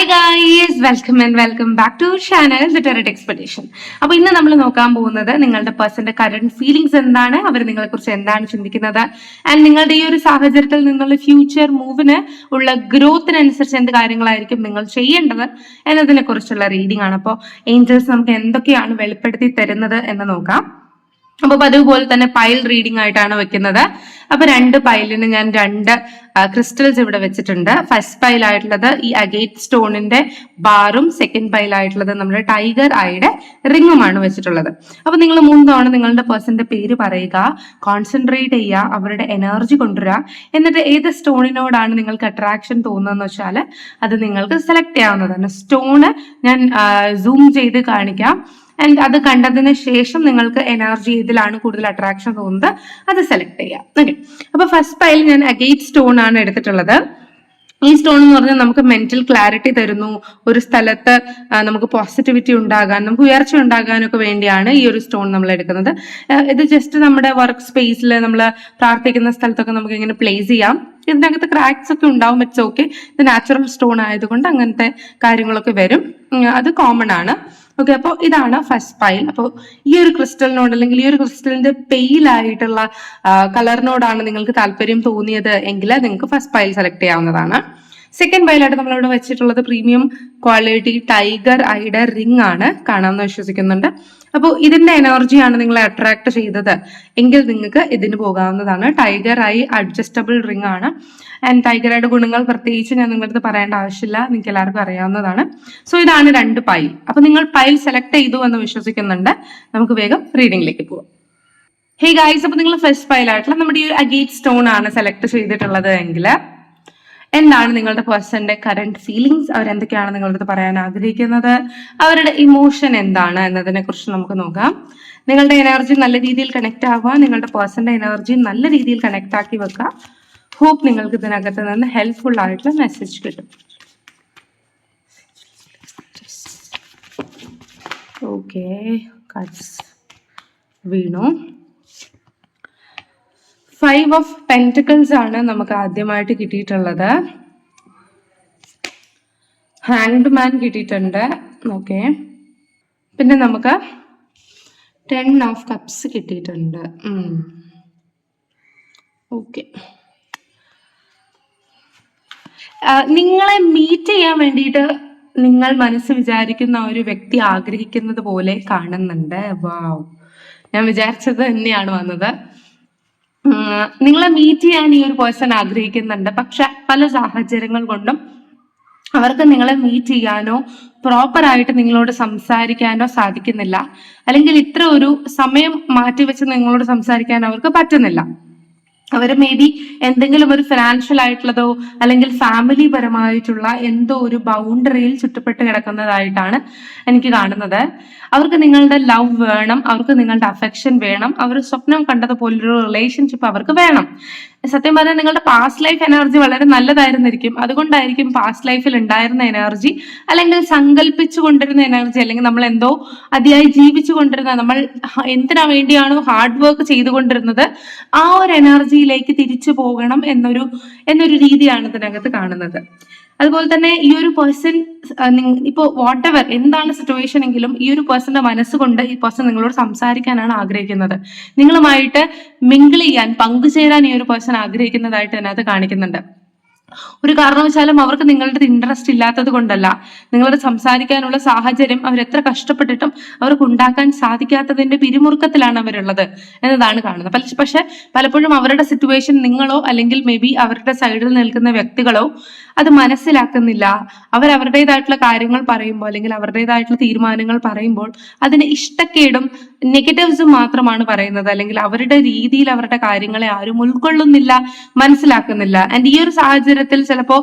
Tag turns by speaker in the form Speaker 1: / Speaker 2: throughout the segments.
Speaker 1: Hi guys welcome and welcome back to channel literate expedition അപ്പൊ ഇന്ന് നമ്മൾ നോക്കാൻ പോകുന്നത് നിങ്ങളുടെ പേഴ്സന്റെ കറണ്ട് ഫീലിംഗ്സ് എന്താണ് അവർ നിങ്ങളെ കുറിച്ച് എന്താണ് ചിന്തിക്കുന്നത് ആൻഡ് നിങ്ങളുടെ ഈ ഒരു സാഹചര്യത്തിൽ നിങ്ങളുടെ ഫ്യൂച്ചർ മൂവിന് ഉള്ള ഗ്രോത്തിനനുസരിച്ച് എന്ത് കാര്യങ്ങളായിരിക്കും നിങ്ങൾ ചെയ്യേണ്ടത് എന്നതിനെ കുറിച്ചുള്ള റീഡിംഗ് ആണ്. അപ്പോൾ ഏഞ്ചൽസ് നമുക്ക് എന്തൊക്കെയാണ് വെളിപ്പെടുത്തി തരുന്നത് എന്ന് നോക്കാം. അപ്പൊ അതുപോലെ തന്നെ പൈൽ റീഡിംഗ് ആയിട്ടാണ് വെക്കുന്നത്. അപ്പൊ രണ്ട് പൈലിന് ഞാൻ രണ്ട് ക്രിസ്റ്റൽസ് ഇവിടെ വെച്ചിട്ടുണ്ട്. ഫസ്റ്റ് പൈൽ ആയിട്ടുള്ളത് ഈ അഗേറ്റ് സ്റ്റോണിന്റെ ബാറും സെക്കൻഡ് പൈൽ ആയിട്ടുള്ളത് നമ്മുടെ ടൈഗർ ആയുടെ റിങ്ങുമാണ് വെച്ചിട്ടുള്ളത്. അപ്പൊ നിങ്ങൾ മൂന്ന് തവണ നിങ്ങളുടെ പേഴ്സന്റെ പേര് പറയുക കോൺസെൻട്രേറ്റ് ചെയ്യുക അവരുടെ എനർജി കൊണ്ടുവരിക. എന്നിട്ട് ഏത് സ്റ്റോണിനോടാണ് നിങ്ങൾക്ക് അട്രാക്ഷൻ തോന്നുന്നതെന്ന് വെച്ചാൽ അത് നിങ്ങൾക്ക് സെലക്ട് ചെയ്യാവുന്നതാണ്. സ്റ്റോണ് ഞാൻ സൂം ചെയ്ത് കാണിക്കാം. ആൻഡ് അത് കണ്ടതിന് ശേഷം നിങ്ങൾക്ക് എനർജി ഇതിലാണ് കൂടുതൽ അട്രാക്ഷൻ തോന്നുന്നത്. അത് സെലക്ട് ചെയ്യാം. ഓക്കെ അപ്പൊ ഫസ്റ്റ് പൈൽ ഞാൻ അഗേറ്റ് സ്റ്റോൺ ആണ് എടുത്തിട്ടുള്ളത്. ഈ സ്റ്റോൺ എന്ന് പറഞ്ഞാൽ നമുക്ക് മെന്റൽ ക്ലാരിറ്റി തരുന്നു. ഒരു സ്ഥലത്ത് നമുക്ക് പോസിറ്റിവിറ്റി ഉണ്ടാകാൻ നമുക്ക് ഉയർച്ച ഉണ്ടാകാനൊക്കെ വേണ്ടിയാണ് ഈ ഒരു സ്റ്റോൺ നമ്മൾ എടുക്കുന്നത്. ഇത് ജസ്റ്റ് നമ്മുടെ വർക്ക് സ്പേസിൽ നമ്മൾ പ്രാർത്ഥിക്കുന്ന സ്ഥലത്തൊക്കെ നമുക്ക് ഇങ്ങനെ പ്ലേസ് ചെയ്യാം. ഇതിനകത്ത് ക്രാക്സ് ഒക്കെ ഉണ്ടാവും ഇറ്റ്സ് ഓക്കെ ഇത് നാച്ചുറൽ സ്റ്റോൺ ആയതുകൊണ്ട് അങ്ങനത്തെ കാര്യങ്ങളൊക്കെ വരും. അത് കോമൺ ആണ്. ഓക്കെ അപ്പോൾ ഇതാണ് ഫസ്റ്റ് പൈൽ അപ്പോൾ ഈ ഒരു ക്രിസ്റ്റലിനോട് അല്ലെങ്കിൽ ഈ ഒരു ക്രിസ്റ്റലിന്റെ പെയിലായിട്ടുള്ള കളറിനോടാണ് നിങ്ങൾക്ക് താല്പര്യം തോന്നിയത് എങ്കിൽ നിങ്ങൾക്ക് ഫസ്റ്റ് പൈൽ സെലക്ട് ചെയ്യാവുന്നതാണ്. സെക്കൻഡ് ബൈലായിട്ട് നമ്മളിവിടെ വെച്ചിട്ടുള്ളത് പ്രീമിയം ക്വാളിറ്റി ടൈഗർ ഐഡർ റിംഗ് ആണ്. കാണാമെന്ന് വിശ്വസിക്കുന്നുണ്ട്. അപ്പോൾ ഇതിന്റെ എനർജിയാണ് നിങ്ങളെ അട്രാക്ട് ചെയ്തത്. എങ്കിൽ നിങ്ങൾക്ക് ഇതിന് പോകാവുന്നതാണ്. ടൈഗർ ഐ അഡ്ജസ്റ്റബിൾ റിംഗ് ആണ്. ആൻഡ് ടൈഗർ ഐയുടെ ഗുണങ്ങൾ പ്രത്യേകിച്ച് ഞാൻ നിങ്ങളടുത്ത് പറയേണ്ട ആവശ്യമില്ല. നിങ്ങൾക്ക് എല്ലാവർക്കും അറിയാവുന്നതാണ്. സോ ഇതാണ് രണ്ട് പൈൽ അപ്പൊ നിങ്ങൾ പൈൽ സെലക്ട് ചെയ്തു എന്ന് വിശ്വസിക്കുന്നുണ്ട്. നമുക്ക് വേഗം റീഡിംഗിലേക്ക് പോകാം ഹേ ഗായ്സ് അപ്പൊ നിങ്ങൾ ഫസ്റ്റ് പൈലായിട്ടുള്ള നമ്മുടെ ഈ അഗേറ്റ് സ്റ്റോൺ ആണ് സെലക്ട് ചെയ്തിട്ടുള്ളത് എങ്കിൽ എന്താണ് നിങ്ങളുടെ പേഴ്സന്റെ കറണ്ട് ഫീലിങ്സ് അവർ എന്തൊക്കെയാണ് നിങ്ങളുടെ അടുത്ത് പറയാൻ ആഗ്രഹിക്കുന്നത്? അവരുടെ ഇമോഷൻ എന്താണ് എന്നതിനെ കുറിച്ച് നമുക്ക് നോക്കാം. നിങ്ങളുടെ എനർജി നല്ല രീതിയിൽ കണക്ട് ആവുക നിങ്ങളുടെ പേഴ്സന്റെ എനർജി നല്ല രീതിയിൽ കണക്ട് ആക്കി വെക്കുക. ഹോപ്പ് നിങ്ങൾക്ക് ഇതിനകത്ത് നിന്ന് ഹെൽപ്ഫുൾ ആയിട്ടുള്ള മെസ്സേജ് കിട്ടും. ഓക്കെ വീണു. ഫൈവ് ഓഫ് പെന്റിക്കിൾസ് ആണ് നമുക്ക് ആദ്യമായിട്ട് കിട്ടിയിട്ടുള്ളത്. ഹാൻഡ് മാൻ കിട്ടിയിട്ടുണ്ട്. ഓക്കെ പിന്നെ നമുക്ക് ടെൻ ഓഫ് കപ്സ് കിട്ടിയിട്ടുണ്ട്. ഓക്കെ നിങ്ങളെ മീറ്റ് ചെയ്യാൻ വേണ്ടിയിട്ട് നിങ്ങൾ മനസ്സ് വിചാരിക്കുന്ന ഒരു വ്യക്തി ആഗ്രഹിക്കുന്നത് പോലെ കാണുന്നുണ്ട്. വാവ് ഞാൻ വിചാരിച്ചത് തന്നെയാണ് വന്നത്. നിങ്ങളെ മീറ്റ് ചെയ്യാൻ ഈ ഒരു പേഴ്സൺ ആഗ്രഹിക്കുന്നുണ്ട്. പക്ഷെ പല സാഹചര്യങ്ങൾ കൊണ്ടും അവർക്ക് നിങ്ങളെ മീറ്റ് ചെയ്യാനോ പ്രോപ്പർ ആയിട്ട് നിങ്ങളോട് സംസാരിക്കാനോ സാധിക്കുന്നില്ല. അല്ലെങ്കിൽ ഇത്ര ഒരു സമയം മാറ്റിവെച്ച് നിങ്ങളോട് സംസാരിക്കാൻ അവർക്ക് പറ്റുന്നില്ല. അവർ മേ ബി എന്തെങ്കിലും ഒരു ഫിനാൻഷ്യൽ ആയിട്ടുള്ളതോ അല്ലെങ്കിൽ ഫാമിലി പരമായിട്ടുള്ള എന്തോ ഒരു ബൗണ്ടറിയിൽ ചുറ്റപ്പെട്ട് കിടക്കുന്നതായിട്ടാണ് എനിക്ക് കാണുന്നത്. അവർക്ക് നിങ്ങളുടെ ലവ് വേണം അവർക്ക് നിങ്ങളുടെ അഫെക്ഷൻ വേണം അവർ സ്വപ്നം കണ്ടതുപോലൊരു റിലേഷൻഷിപ്പ് അവർക്ക് വേണം. സത്യം പറഞ്ഞാൽ നിങ്ങളുടെ പാസ്റ്റ് ലൈഫ് എനർജി വളരെ നല്ലതായിരുന്നിരിക്കും. അതുകൊണ്ടായിരിക്കും പാസ്റ്റ് ലൈഫിൽ ഉണ്ടായിരുന്ന എനർജി അല്ലെങ്കിൽ സങ്കല്പിച്ചു കൊണ്ടിരുന്ന എനർജി അല്ലെങ്കിൽ നമ്മൾ എന്തോ അതിയായി ജീവിച്ചു കൊണ്ടിരുന്ന നമ്മൾ എന്തിനാ വേണ്ടിയാണോ ഹാർഡ് വർക്ക് ചെയ്തുകൊണ്ടിരുന്നത് ആ ഒരു എനർജിയിലേക്ക് തിരിച്ചു പോകണം എന്നൊരു എന്നൊരു രീതിയാണ് ഇതിനകത്ത് കാണുന്നത്. അതുപോലെ തന്നെ ഈ ഒരു പേഴ്സൺ ഇപ്പോൾ വാട്ട് എവർ എന്താണ് സിറ്റുവേഷൻ എങ്കിലും ഈ ഒരു പേഴ്സന്റെ മനസ്സുകൊണ്ട് ഈ പേഴ്സൺ നിങ്ങളോട് സംസാരിക്കാനാണ് ആഗ്രഹിക്കുന്നത്. നിങ്ങളുമായിട്ട് മിങ്കിൾ ചെയ്യാൻ പങ്കുചേരാൻ ഈ ഒരു പേഴ്സൺ ആഗ്രഹിക്കുന്നതായിട്ട് അതിനകത്ത് കാണിക്കുന്നുണ്ട്. ഒരു കാരണവശാലും അവർക്ക് നിങ്ങളുടെ ഇൻട്രസ്റ്റ് ഇല്ലാത്തത് കൊണ്ടല്ല. നിങ്ങളോട് സംസാരിക്കാനുള്ള സാഹചര്യം അവർ എത്ര കഷ്ടപ്പെട്ടിട്ടും അവർക്ക് ഉണ്ടാക്കാൻ സാധിക്കാത്തതിന്റെ പിരിമുറുക്കത്തിലാണ് അവരുള്ളത് എന്നതാണ് കാണുന്നത്. പക്ഷെ പലപ്പോഴും അവരുടെ സിറ്റുവേഷൻ നിങ്ങളോ അല്ലെങ്കിൽ മേ ബി അവരുടെ സൈഡിൽ നിൽക്കുന്ന വ്യക്തികളോ അത് മനസ്സിലാക്കുന്നില്ല. അവർ അവരുടേതായിട്ടുള്ള കാര്യങ്ങൾ പറയുമ്പോൾ അല്ലെങ്കിൽ അവരുടേതായിട്ടുള്ള തീരുമാനങ്ങൾ പറയുമ്പോൾ അതിന് ഇഷ്ടക്കേടും നെഗറ്റീവ്സും മാത്രമാണ് പറയുന്നത്. അല്ലെങ്കിൽ അവരുടെ രീതിയിൽ അവരുടെ കാര്യങ്ങളെ ആരും ഉൾക്കൊള്ളുന്നില്ല മനസ്സിലാക്കുന്നില്ല. ആൻഡ് ഈ ഒരു സാഹചര്യത്തിൽ ചിലപ്പോൾ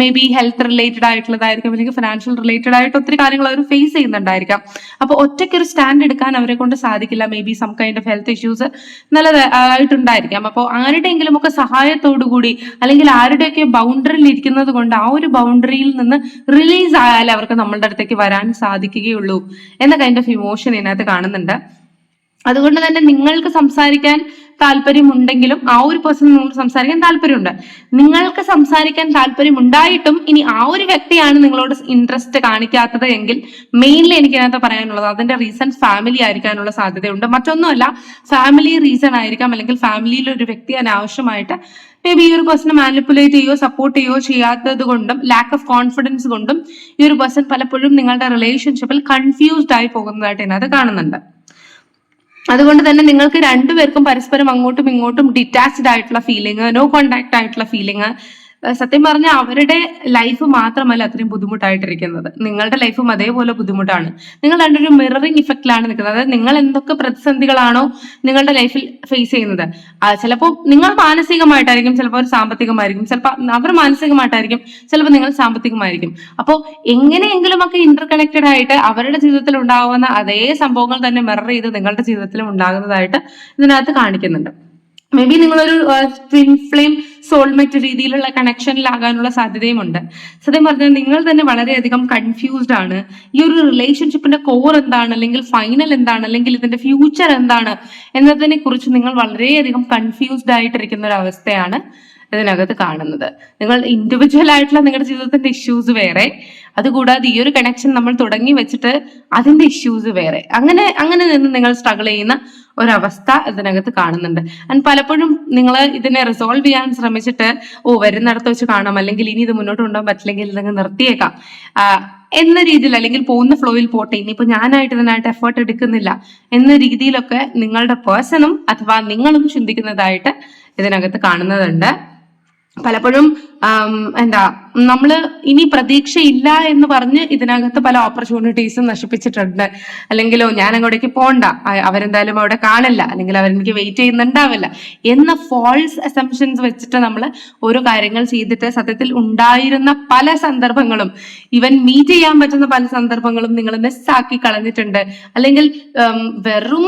Speaker 1: മേ ബി ഹെൽത്ത് റിലേറ്റഡ് ആയിട്ടുള്ളതായിരിക്കും അല്ലെങ്കിൽ ഫിനാൻഷ്യൽ റിലേറ്റഡ് ആയിട്ട് ഒത്തിരി കാര്യങ്ങൾ അവർ ഫേസ് ചെയ്യുന്നുണ്ടായിരിക്കാം. അപ്പോൾ ഒറ്റയ്ക്ക് ഒരു സ്റ്റാൻഡ് എടുക്കാൻ അവരെ കൊണ്ട് സാധിക്കില്ല. Maybe some kind of health issues നല്ലത് ആയിട്ടുണ്ടായിരിക്കാം. അപ്പോൾ ആരുടെയെങ്കിലും ഒക്കെ സഹായത്തോടു കൂടി അല്ലെങ്കിൽ ആരുടെയൊക്കെ ബൗണ്ടറിയിൽ ഇരിക്കുന്നത് കൊണ്ട് ആ ഒരു ബൗണ്ടറിയിൽ നിന്ന് റിലീസ് ആയാലേ അവർക്ക് നമ്മളുടെ അടുത്തേക്ക് വരാൻ സാധിക്കുകയുള്ളൂ. എന്ന കൈൻഡ് ഓഫ് ഇമോഷൻ ഇതിനകത്ത് കാണുന്നുണ്ട്. അതുകൊണ്ട് തന്നെ നിങ്ങൾക്ക് സംസാരിക്കാൻ താല്പര്യമുണ്ടെങ്കിലും ആ ഒരു പേഴ്സൺ നിങ്ങളോട് സംസാരിക്കാൻ താല്പര്യമുണ്ട്. നിങ്ങൾക്ക് സംസാരിക്കാൻ താല്പര്യമുണ്ടായിട്ടും ഇനി ആ ഒരു വ്യക്തിയാണ് നിങ്ങളോട് ഇൻട്രസ്റ്റ് കാണിക്കാത്തത് എങ്കിൽ മെയിൻലി എനിക്ക് ഇതിനകത്ത് പറയാനുള്ളത് അതിന്റെ റീസൺ ഫാമിലി ആയിരിക്കാനുള്ള സാധ്യതയുണ്ട്. മറ്റൊന്നുമല്ല ഫാമിലി റീസൺ ആയിരിക്കാം. അല്ലെങ്കിൽ ഫാമിലിയിൽ ഒരു വ്യക്തി അനാവശ്യമായിട്ട് മേ ബി ഈ ഒരു പേഴ്സണെ മാനിപ്പുലേറ്റ് ചെയ്യോ സപ്പോർട്ട് ചെയ്യോ ചെയ്യാത്തത് കൊണ്ടും ലാക്ക് ഓഫ് കോൺഫിഡൻസ് കൊണ്ടും ഈ ഒരു പേഴ്സൺ പലപ്പോഴും നിങ്ങളുടെ റിലേഷൻഷിപ്പിൽ കൺഫ്യൂസ്ഡ് ആയി പോകുന്നതായിട്ട് ഇതിനകത്ത് കാണുന്നുണ്ട്. അതുകൊണ്ട് തന്നെ നിങ്ങൾക്ക് രണ്ടുപേർക്കും പരസ്പരം അങ്ങോട്ടും ഇങ്ങോട്ടും ഡിറ്റാച്ച്ഡ് ആയിട്ടുള്ള ഫീലിംഗ് നോ കോണ്ടാക്ട് ആയിട്ടുള്ള ഫീലിംഗ് സത്യം പറഞ്ഞാൽ അവരുടെ ലൈഫ് മാത്രമല്ല അത്രയും ബുദ്ധിമുട്ടായിട്ടിരിക്കുന്നത്. നിങ്ങളുടെ ലൈഫും അതേപോലെ ബുദ്ധിമുട്ടാണ്. നിങ്ങൾ രണ്ടൊരു മിററിംഗ് ഇഫക്റ്റിലാണ് നിൽക്കുന്നത്. അതായത് നിങ്ങൾ എന്തൊക്കെ പ്രതിസന്ധികളാണോ നിങ്ങളുടെ ലൈഫിൽ ഫേസ് ചെയ്യുന്നത്. ചിലപ്പോൾ നിങ്ങൾ മാനസികമായിട്ടായിരിക്കും ചിലപ്പോൾ അവർ സാമ്പത്തികമായിരിക്കും ചിലപ്പോൾ അവർ മാനസികമായിട്ടായിരിക്കും ചിലപ്പോൾ നിങ്ങൾ സാമ്പത്തികമായിരിക്കും. അപ്പോൾ എങ്ങനെയെങ്കിലും ഒക്കെ ഇന്റർ കണക്റ്റഡ് ആയിട്ട് അവരുടെ ജീവിതത്തിൽ ഉണ്ടാകുന്ന അതേ സംഭവങ്ങൾ തന്നെ മിറർ ചെയ്ത് നിങ്ങളുടെ ജീവിതത്തിലും ഉണ്ടാകുന്നതായിട്ട് ഇതിനകത്ത് കാണിക്കുന്നുണ്ട്. മേ ബി നിങ്ങളൊരു ട്വിൻ ഫ്ലെയിം സോൾമേറ്റ് രീതിയിലുള്ള കണക്ഷനിലാകാനുള്ള സാധ്യതയുമുണ്ട്. സത്യം പറഞ്ഞാൽ നിങ്ങൾ തന്നെ വളരെയധികം കൺഫ്യൂസ്ഡ് ആണ്. ഈ ഒരു റിലേഷൻഷിപ്പിന്റെ കോർ എന്താണ്? അല്ലെങ്കിൽ ഫൈനൽ എന്താണ്? അല്ലെങ്കിൽ ഇതിന്റെ ഫ്യൂച്ചർ എന്താണ്? എന്നതിനെ കുറിച്ച് നിങ്ങൾ വളരെയധികം കൺഫ്യൂസ്ഡ് ആയിട്ടിരിക്കുന്ന ഒരു അവസ്ഥയാണ് ഇതിനകത്ത് കാണുന്നത്. നിങ്ങൾ ഇൻഡിവിജ്വൽ ആയിട്ടുള്ള നിങ്ങളുടെ ജീവിതത്തിന്റെ ഇഷ്യൂസ് വേറെ അതുകൂടാതെ ഈ ഒരു കണക്ഷൻ നമ്മൾ തുടങ്ങി വെച്ചിട്ട് അതിന്റെ ഇഷ്യൂസ് വേറെ. അങ്ങനെ അങ്ങനെ നിന്ന് നിങ്ങൾ സ്ട്രഗിൾ ചെയ്യുന്ന ഒരവസ്ഥ ഇതിനകത്ത് കാണുന്നുണ്ട്. ആൻഡ് പലപ്പോഴും നിങ്ങൾ ഇതിനെ റിസോൾവ് ചെയ്യാൻ ശ്രമിച്ചിട്ട് ഓ വരുന്നിടത്ത് വെച്ച് കാണാം അല്ലെങ്കിൽ ഇനി ഇത് മുന്നോട്ട് കൊണ്ടുപോകാൻ പറ്റില്ലെങ്കിൽ ഇതങ്ങ് നിർത്തിയേക്കാം. എന്ന രീതിയിൽ അല്ലെങ്കിൽ പോകുന്ന ഫ്ലോയിൽ പോട്ടെ ഇനിയിപ്പോൾ ഞാനായിട്ട് ഇതിനായിട്ട് എഫേർട്ട് എടുക്കുന്നില്ല എന്ന രീതിയിലൊക്കെ നിങ്ങളുടെ പേഴ്സണും അഥവാ നിങ്ങളും ചിന്തിക്കുന്നതായിട്ട് ഇതിനകത്ത് കാണുന്നതുണ്ട്. പലപ്പോഴും എന്താ നമ്മൾ ഇനി പ്രതീക്ഷയില്ല എന്ന് പറഞ്ഞ് ഇതിനകത്ത് പല ഓപ്പർച്യൂണിറ്റീസും നശിപ്പിച്ചിട്ടുണ്ട്. അല്ലെങ്കിലോ ഞാൻ അങ്ങോട്ടേക്ക് പോണ്ട അവരെന്തായാലും അവിടെ കാണില്ല. അല്ലെങ്കിൽ അവരെനിക്ക് വെയിറ്റ് ചെയ്യുന്നുണ്ടാവില്ല. എന്ന ഫോൾസ് അസംഷൻസ് വെച്ചിട്ട് നമ്മൾ ഓരോ കാര്യങ്ങൾ ചെയ്തിട്ട് സത്യത്തിൽ ഉണ്ടായിരുന്ന പല സന്ദർഭങ്ങളും ഇവൻ മീറ്റ് ചെയ്യാൻ പറ്റുന്ന പല സന്ദർഭങ്ങളും നിങ്ങൾ മിസ്സാക്കി കളഞ്ഞിട്ടുണ്ട്. അല്ലെങ്കിൽ വെറും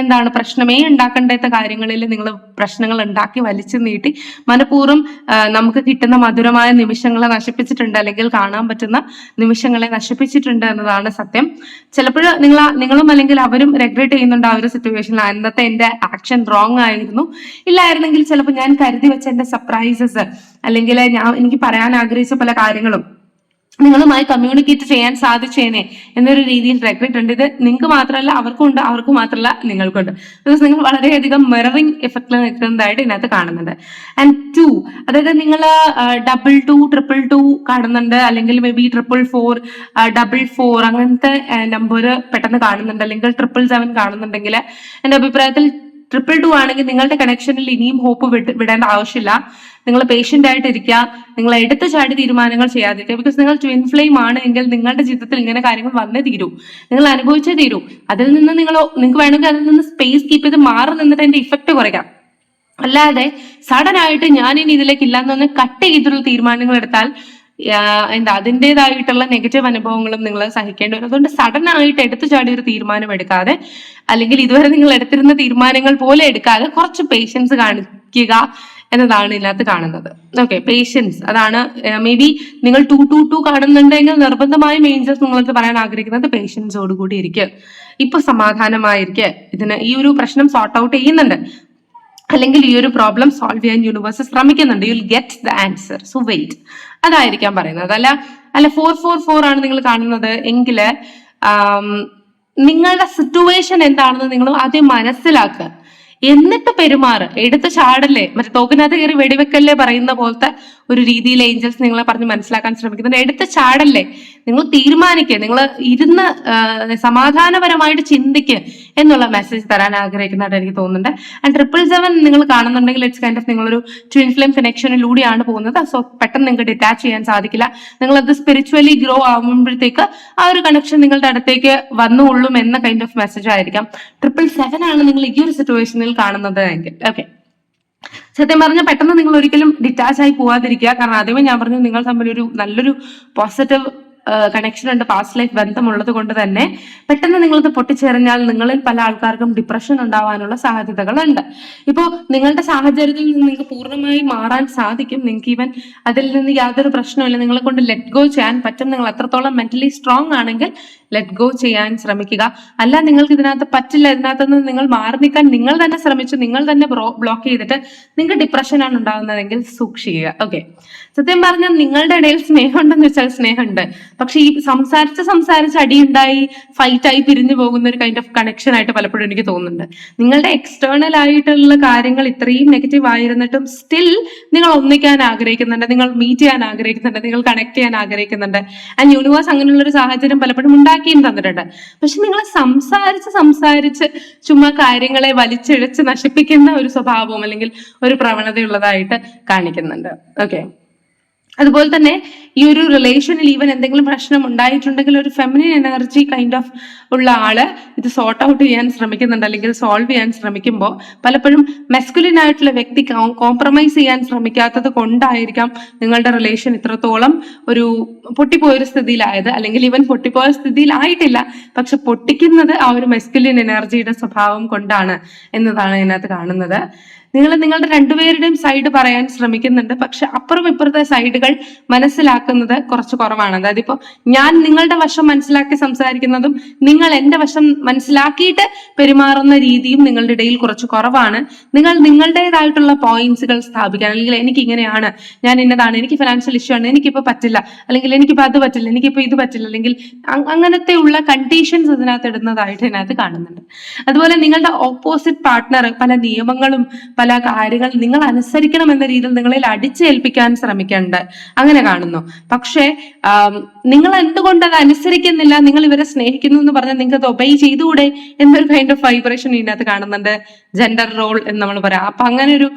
Speaker 1: എന്താണ് പ്രശ്നമേ ഉണ്ടാക്കേണ്ടാത്ത കാര്യങ്ങളിൽ നിങ്ങൾ പ്രശ്നങ്ങൾ ഉണ്ടാക്കി വലിച്ചു നീട്ടി മനഃപൂർവം നമുക്ക് കിട്ടുന്ന മധുരമായ നിമിഷങ്ങളെ നശിപ്പിച്ചിട്ടുണ്ട് അല്ലെങ്കിൽ കാണാൻ പറ്റുന്ന നിമിഷങ്ങളെ നശിപ്പിച്ചിട്ടുണ്ട് എന്നതാണ് സത്യം. ചിലപ്പോൾ നിങ്ങൾ നിങ്ങളും അല്ലെങ്കിൽ അവരും റെഗ്രറ്റ് ചെയ്യുന്നുണ്ട് ആ ഒരു സിറ്റുവേഷനിൽ അന്നത്തെ എന്റെ ആക്ഷൻ റോങ് ആയിരുന്നു. ഇല്ലായിരുന്നെങ്കിൽ ചിലപ്പോൾ ഞാൻ കരുതി വെച്ച എന്റെ സർപ്രൈസസ് അല്ലെങ്കിൽ ഞാൻ എനിക്ക് പറയാൻ ആഗ്രഹിച്ച പല കാര്യങ്ങളും നിങ്ങളുമായി കമ്മ്യൂണിക്കേറ്റ് ചെയ്യാൻ സാധിച്ചേനെ എന്നൊരു രീതിയിൽ റെഗ്രറ്റ് ഉണ്ട്. ഇത് നിങ്ങൾക്ക് മാത്രമല്ല അവർക്കും ഉണ്ട് അവർക്ക് മാത്രമല്ല നിങ്ങൾക്കുണ്ട് ബിക്കോസ് നിങ്ങൾ വളരെയധികം മിററിംഗ് എഫക്റ്റിൽ നിൽക്കുന്നതായിട്ട് ഇതിനകത്ത് കാണുന്നുണ്ട്. ആൻഡ് ടു അതായത് നിങ്ങൾ ഡബിൾ ടു ട്രിപ്പിൾ ടു കാണുന്നുണ്ട്. അല്ലെങ്കിൽ maybe triple four double four അങ്ങനത്തെ നമ്പർ പെട്ടെന്ന് കാണുന്നുണ്ട്. അല്ലെങ്കിൽ ട്രിപ്പിൾ സെവൻ കാണുന്നുണ്ടെങ്കിൽ എന്റെ അഭിപ്രായത്തിൽ ട്രിപ്പിൾ ടു ആണെങ്കിൽ നിങ്ങളുടെ കണക്ഷനിൽ ഇനിയും ഹോപ്പ് വിട്ട് വിടേണ്ട ആവശ്യമില്ല. നിങ്ങൾ പേഷ്യന്റ് ആയിട്ട് ഇരിക്കുക നിങ്ങൾ എടുത്ത ചാടി തീരുമാനങ്ങൾ ചെയ്യാതിരിക്കുക. ബിക്കോസ് നിങ്ങൾ ട്വിൻ ഫ്ലെയിം ആണ് എങ്കിൽ നിങ്ങളുടെ ജീവിതത്തിൽ ഇങ്ങനെ കാര്യങ്ങൾ വന്നേ തീരൂ. നിങ്ങൾ അനുഭവിച്ചേ തീരൂ. അതിൽ നിന്ന് നിങ്ങൾ നിങ്ങൾക്ക് വേണമെങ്കിൽ അതിൽ നിന്ന് സ്പേസ് കീപ്പ് ചെയ്ത് മാറി നിന്നിട്ട് അതിന്റെ ഇഫക്റ്റ് കുറയ്ക്കാം. അല്ലാതെ സഡൻ ആയിട്ട് ഞാൻ ഇനി ഇതിലേക്ക് ഇല്ലാന്ന് പറഞ്ഞ് കട്ട് ചെയ്തിട്ടുള്ള തീരുമാനങ്ങൾ എടുത്താൽ എന്താ അതിന്റെതായിട്ടുള്ള നെഗറ്റീവ് അനുഭവങ്ങളും നിങ്ങൾ സഹിക്കേണ്ടി വരും. അതുകൊണ്ട് സഡൻ ആയിട്ട് എടുത്തു ചാടി ഒരു തീരുമാനം എടുക്കാതെ അല്ലെങ്കിൽ ഇതുവരെ നിങ്ങൾ എടുത്തിരുന്ന തീരുമാനങ്ങൾ പോലെ എടുക്കാതെ കുറച്ച് പേഷ്യൻസ് കാണിക്കുക എന്നതാണ് ഇതിനകത്ത് കാണുന്നത്. ഓക്കെ പേഷ്യൻസ് അതാണ് മേ ബി നിങ്ങൾ ടു ടു ടു കാണുന്നുണ്ടെങ്കിൽ നിർബന്ധമായും ഏഞ്ചൽസ് നിങ്ങളത് പറയാൻ ആഗ്രഹിക്കുന്നത് പേഷ്യൻസോട് കൂടി ഇരിക്കുക ഇപ്പൊ സമാധാനമായിരിക്കുക ഇതിന് ഈ ഒരു പ്രശ്നം സോർട്ട് ഔട്ട് ചെയ്യുന്നുണ്ട്. അല്ലെങ്കിൽ ഈ ഒരു പ്രോബ്ലം സോൾവ് ചെയ്യാൻ യൂണിവേഴ്സ് ശ്രമിക്കുന്നുണ്ട്. You will get the answer so wait അതായിരിക്കാം പറയുന്നത്. അല്ല അല്ല ഫോർ ഫോർ ഫോർ ആണ് നിങ്ങൾ കാണുന്നത് എങ്കിൽ നിങ്ങളുടെ സിറ്റുവേഷൻ എന്താണെന്ന് നിങ്ങൾ ആദ്യം മനസ്സിലാക്കുക. എന്നിട്ട് പെരുമാറ്. എടുത്ത് ചാടല്ലേ? മറ്റേ തോക്കിനകത്ത് കയറി വെടിവെക്കല്ലേ പറയുന്ന പോലത്തെ ഒരു രീതിയിൽ ഏഞ്ചൽസ് നിങ്ങളെ പറഞ്ഞ് മനസ്സിലാക്കാൻ ശ്രമിക്കുന്നുണ്ട് എടുത്ത് ചാടല്ലേ? നിങ്ങൾ തീരുമാനിക്കുക നിങ്ങൾ ഇരുന്ന് സമാധാനപരമായിട്ട് ചിന്തിക്കുക എന്നുള്ള മെസ്സേജ് തരാൻ ആഗ്രഹിക്കുന്നതായിട്ട് എനിക്ക് തോന്നുന്നുണ്ട്. ആൻഡ് ട്രിപ്പിൾ സെവൻ നിങ്ങൾ കാണുന്നുണ്ടെങ്കിൽ ഇറ്റ്സ് കൈൻഡ് ഓഫ് നിങ്ങളൊരു ട്വിൻ ഫ്ലെയിം കണക്ഷനിലൂടെയാണ് പോകുന്നത്. സോ പെട്ടെന്ന് നിങ്ങൾക്ക് ഡിറ്റാച്ച് ചെയ്യാൻ സാധിക്കില്ല. നിങ്ങളത് സ്പിരിച്വലി ഗ്രോ ആകുമ്പോഴത്തേക്ക് ആ ഒരു കണക്ഷൻ നിങ്ങളുടെ അടുത്തേക്ക് വന്നുകൊള്ളും എന്ന കൈൻഡ് ഓഫ് മെസ്സേജ് ആയിരിക്കാം. ട്രിപ്പിൾ സെവൻ ആണ് നിങ്ങൾ ഈ ഒരു സിറ്റുവേഷനിൽ കാണുന്നത് എങ്കിൽ. ഓക്കെ സത്യം പറഞ്ഞാൽ പെട്ടെന്ന് നിങ്ങൾ ഒരിക്കലും ഡിറ്റാച്ച് ആയി പോവാതിരിക്കുക. കാരണം ആദ്യമേ ഞാൻ പറഞ്ഞു നിങ്ങൾ തമ്മിൽ ഒരു നല്ലൊരു പോസിറ്റീവ് കണക്ഷൻ ഉണ്ട് പാസ്റ്റ് ലൈഫ് ബന്ധമുള്ളത് കൊണ്ട് തന്നെ പെട്ടെന്ന് നിങ്ങളത് പൊട്ടിച്ചെറിഞ്ഞാൽ നിങ്ങളിൽ പല ആൾക്കാർക്കും ഡിപ്രഷൻ ഉണ്ടാവാനുള്ള സാധ്യതകളുണ്ട്. ഇപ്പോൾ നിങ്ങളുടെ സാഹചര്യത്തിൽ നിന്ന് നിങ്ങൾക്ക് പൂർണമായി മാറാൻ സാധിക്കും. നിങ്ങൾക്ക് ഈവൻ അതിൽ നിന്ന് യാതൊരു പ്രശ്നമില്ല നിങ്ങളെ കൊണ്ട് ലെറ്റ് ഗോ ചെയ്യാൻ പറ്റും. നിങ്ങൾ എത്രത്തോളം മെന്റലി സ്ട്രോങ് ആണെങ്കിൽ ലെറ്റ് ഗോ ചെയ്യാൻ ശ്രമിക്കുക. അല്ല നിങ്ങൾക്ക് ഇതിനകത്ത് പറ്റില്ല. ഇതിനകത്ത് നിന്ന് നിങ്ങൾ മാറി നിൽക്കാൻ നിങ്ങൾ തന്നെ ശ്രമിച്ചു. നിങ്ങൾ തന്നെ ബ്ലോക്ക് ചെയ്തിട്ട് നിങ്ങൾക്ക് ഡിപ്രഷനാണ് ഉണ്ടാകുന്നതെങ്കിൽ സൂക്ഷിക്കുക. ഓക്കെ സത്യം പറഞ്ഞാൽ നിങ്ങളുടെ ഇടയിൽ സ്നേഹമുണ്ടെന്ന് വെച്ചാൽ സ്നേഹമുണ്ട്. പക്ഷെ ഈ സംസാരിച്ച് സംസാരിച്ച് അടിയുണ്ടായി ഫൈറ്റ് ആയി പിരിഞ്ഞു പോകുന്ന ഒരു കൈൻഡ് ഓഫ് കണക്ഷൻ ആയിട്ട് പലപ്പോഴും എനിക്ക് തോന്നുന്നുണ്ട്. നിങ്ങളുടെ എക്സ്റ്റേണൽ ആയിട്ടുള്ള കാര്യങ്ങൾ ഇത്രയും നെഗറ്റീവ് ആയിരുന്നിട്ടും സ്റ്റിൽ നിങ്ങൾ ഒന്നിക്കാൻ ആഗ്രഹിക്കുന്നുണ്ട് നിങ്ങൾ മീറ്റ് ചെയ്യാൻ ആഗ്രഹിക്കുന്നുണ്ട് നിങ്ങൾ കണക്ട് ചെയ്യാൻ ആഗ്രഹിക്കുന്നുണ്ട്. ആൻഡ് യൂണിവേഴ്സ് അങ്ങനെയുള്ള ഒരു സാഹചര്യം പലപ്പോഴും ഉണ്ടാക്കിയും തന്നിട്ടുണ്ട്. പക്ഷെ നിങ്ങൾ സംസാരിച്ച് സംസാരിച്ച് ചുമ്മാ കാര്യങ്ങളെ വലിച്ചിഴച്ച് നശിപ്പിക്കുന്ന ഒരു സ്വഭാവവും അല്ലെങ്കിൽ ഒരു പ്രവണതയുള്ളതായിട്ട് കാണിക്കുന്നുണ്ട്. ഓക്കെ അതുപോലെ തന്നെ ഈ ഒരു റിലേഷനിൽ ഈവൻ എന്തെങ്കിലും പ്രശ്നം ഉണ്ടായിട്ടുണ്ടെങ്കിൽ ഒരു ഫെമിനിൻ എനർജി കൈൻഡ് ഓഫ് ഉള്ള ആൾ ഇത് സോർട്ട് ഔട്ട് ചെയ്യാൻ ശ്രമിക്കുന്നുണ്ട്. അല്ലെങ്കിൽ സോൾവ് ചെയ്യാൻ ശ്രമിക്കുമ്പോൾ പലപ്പോഴും മെസ്കുലിൻ ആയിട്ടുള്ള വ്യക്തി കോംപ്രമൈസ് ചെയ്യാൻ ശ്രമിക്കാത്തത് കൊണ്ടായിരിക്കാം നിങ്ങളുടെ റിലേഷൻ ഇത്രത്തോളം ഒരു പൊട്ടിപ്പോയൊരു സ്ഥിതിയിലായത്. അല്ലെങ്കിൽ ഈവൻ പൊട്ടിപ്പോയ സ്ഥിതിയിലായിട്ടില്ല. പക്ഷെ പൊട്ടിക്കുന്നത് ആ ഒരു മെസ്കുലിൻ എനർജിയുടെ സ്വഭാവം കൊണ്ടാണ് എന്നതാണ് ഇതിനകത്ത് കാണുന്നത്. നിങ്ങൾ നിങ്ങളുടെ രണ്ടുപേരുടെയും സൈഡ് പറയാൻ ശ്രമിക്കുന്നുണ്ട്. പക്ഷെ അപ്പുറം ഇപ്പുറത്തെ സൈഡുകൾ മനസ്സിലാക്കുന്നത് കുറച്ച് കുറവാണ്. അതായത് ഇപ്പോൾ ഞാൻ നിങ്ങളുടെ വശം മനസ്സിലാക്കി സംസാരിക്കുന്നതും നിങ്ങൾ എന്റെ വശം മനസ്സിലാക്കിയിട്ട് പെരുമാറുന്ന രീതിയും നിങ്ങളുടെ ഇടയിൽ കുറച്ച് കുറവാണ്. നിങ്ങൾ നിങ്ങളുടേതായിട്ടുള്ള പോയിന്റ്സുകൾ സ്ഥാപിക്കാൻ. അല്ലെങ്കിൽ എനിക്ക് ഇങ്ങനെയാണ് ഞാൻ ഇന്നതാണ് എനിക്ക് ഫിനാൻഷ്യൽ ഇഷ്യൂ ആണ് എനിക്കിപ്പോൾ പറ്റില്ല. അല്ലെങ്കിൽ എനിക്കിപ്പോൾ അത് പറ്റില്ല എനിക്കിപ്പോൾ ഇത് പറ്റില്ല. അല്ലെങ്കിൽ അങ്ങനത്തെ ഉള്ള കണ്ടീഷൻസ് ഇതിനകത്ത് ഇടുന്നതായിട്ട് ഇതിനകത്ത് കാണുന്നുണ്ട്. അതുപോലെ നിങ്ങളുടെ ഓപ്പോസിറ്റ് പാർട്ട്ണർ പല നിയമങ്ങളും പല കാര്യങ്ങൾ നിങ്ങൾ അനുസരിക്കണം എന്ന രീതിയിൽ നിങ്ങളിൽ അടിച്ചേൽപ്പിക്കാൻ ശ്രമിക്കേണ്ട. അങ്ങനെ കാണുന്നു. പക്ഷേ നിങ്ങൾ എന്തുകൊണ്ട് അത് അനുസരിക്കുന്നില്ല? നിങ്ങൾ ഇവരെ സ്നേഹിക്കുന്നു എന്ന് പറഞ്ഞാൽ നിങ്ങൾക്ക് അത് ഒബൈ ചെയ്തുകൂടെ? എന്നൊരു കൈൻഡ് ഓഫ് വൈബ്രേഷൻ ഇതിനകത്ത് കാണുന്നുണ്ട്. ജെൻഡർ റോൾ എന്ന് നമ്മൾ പറയാം. അപ്പൊ അങ്ങനെ ഒരു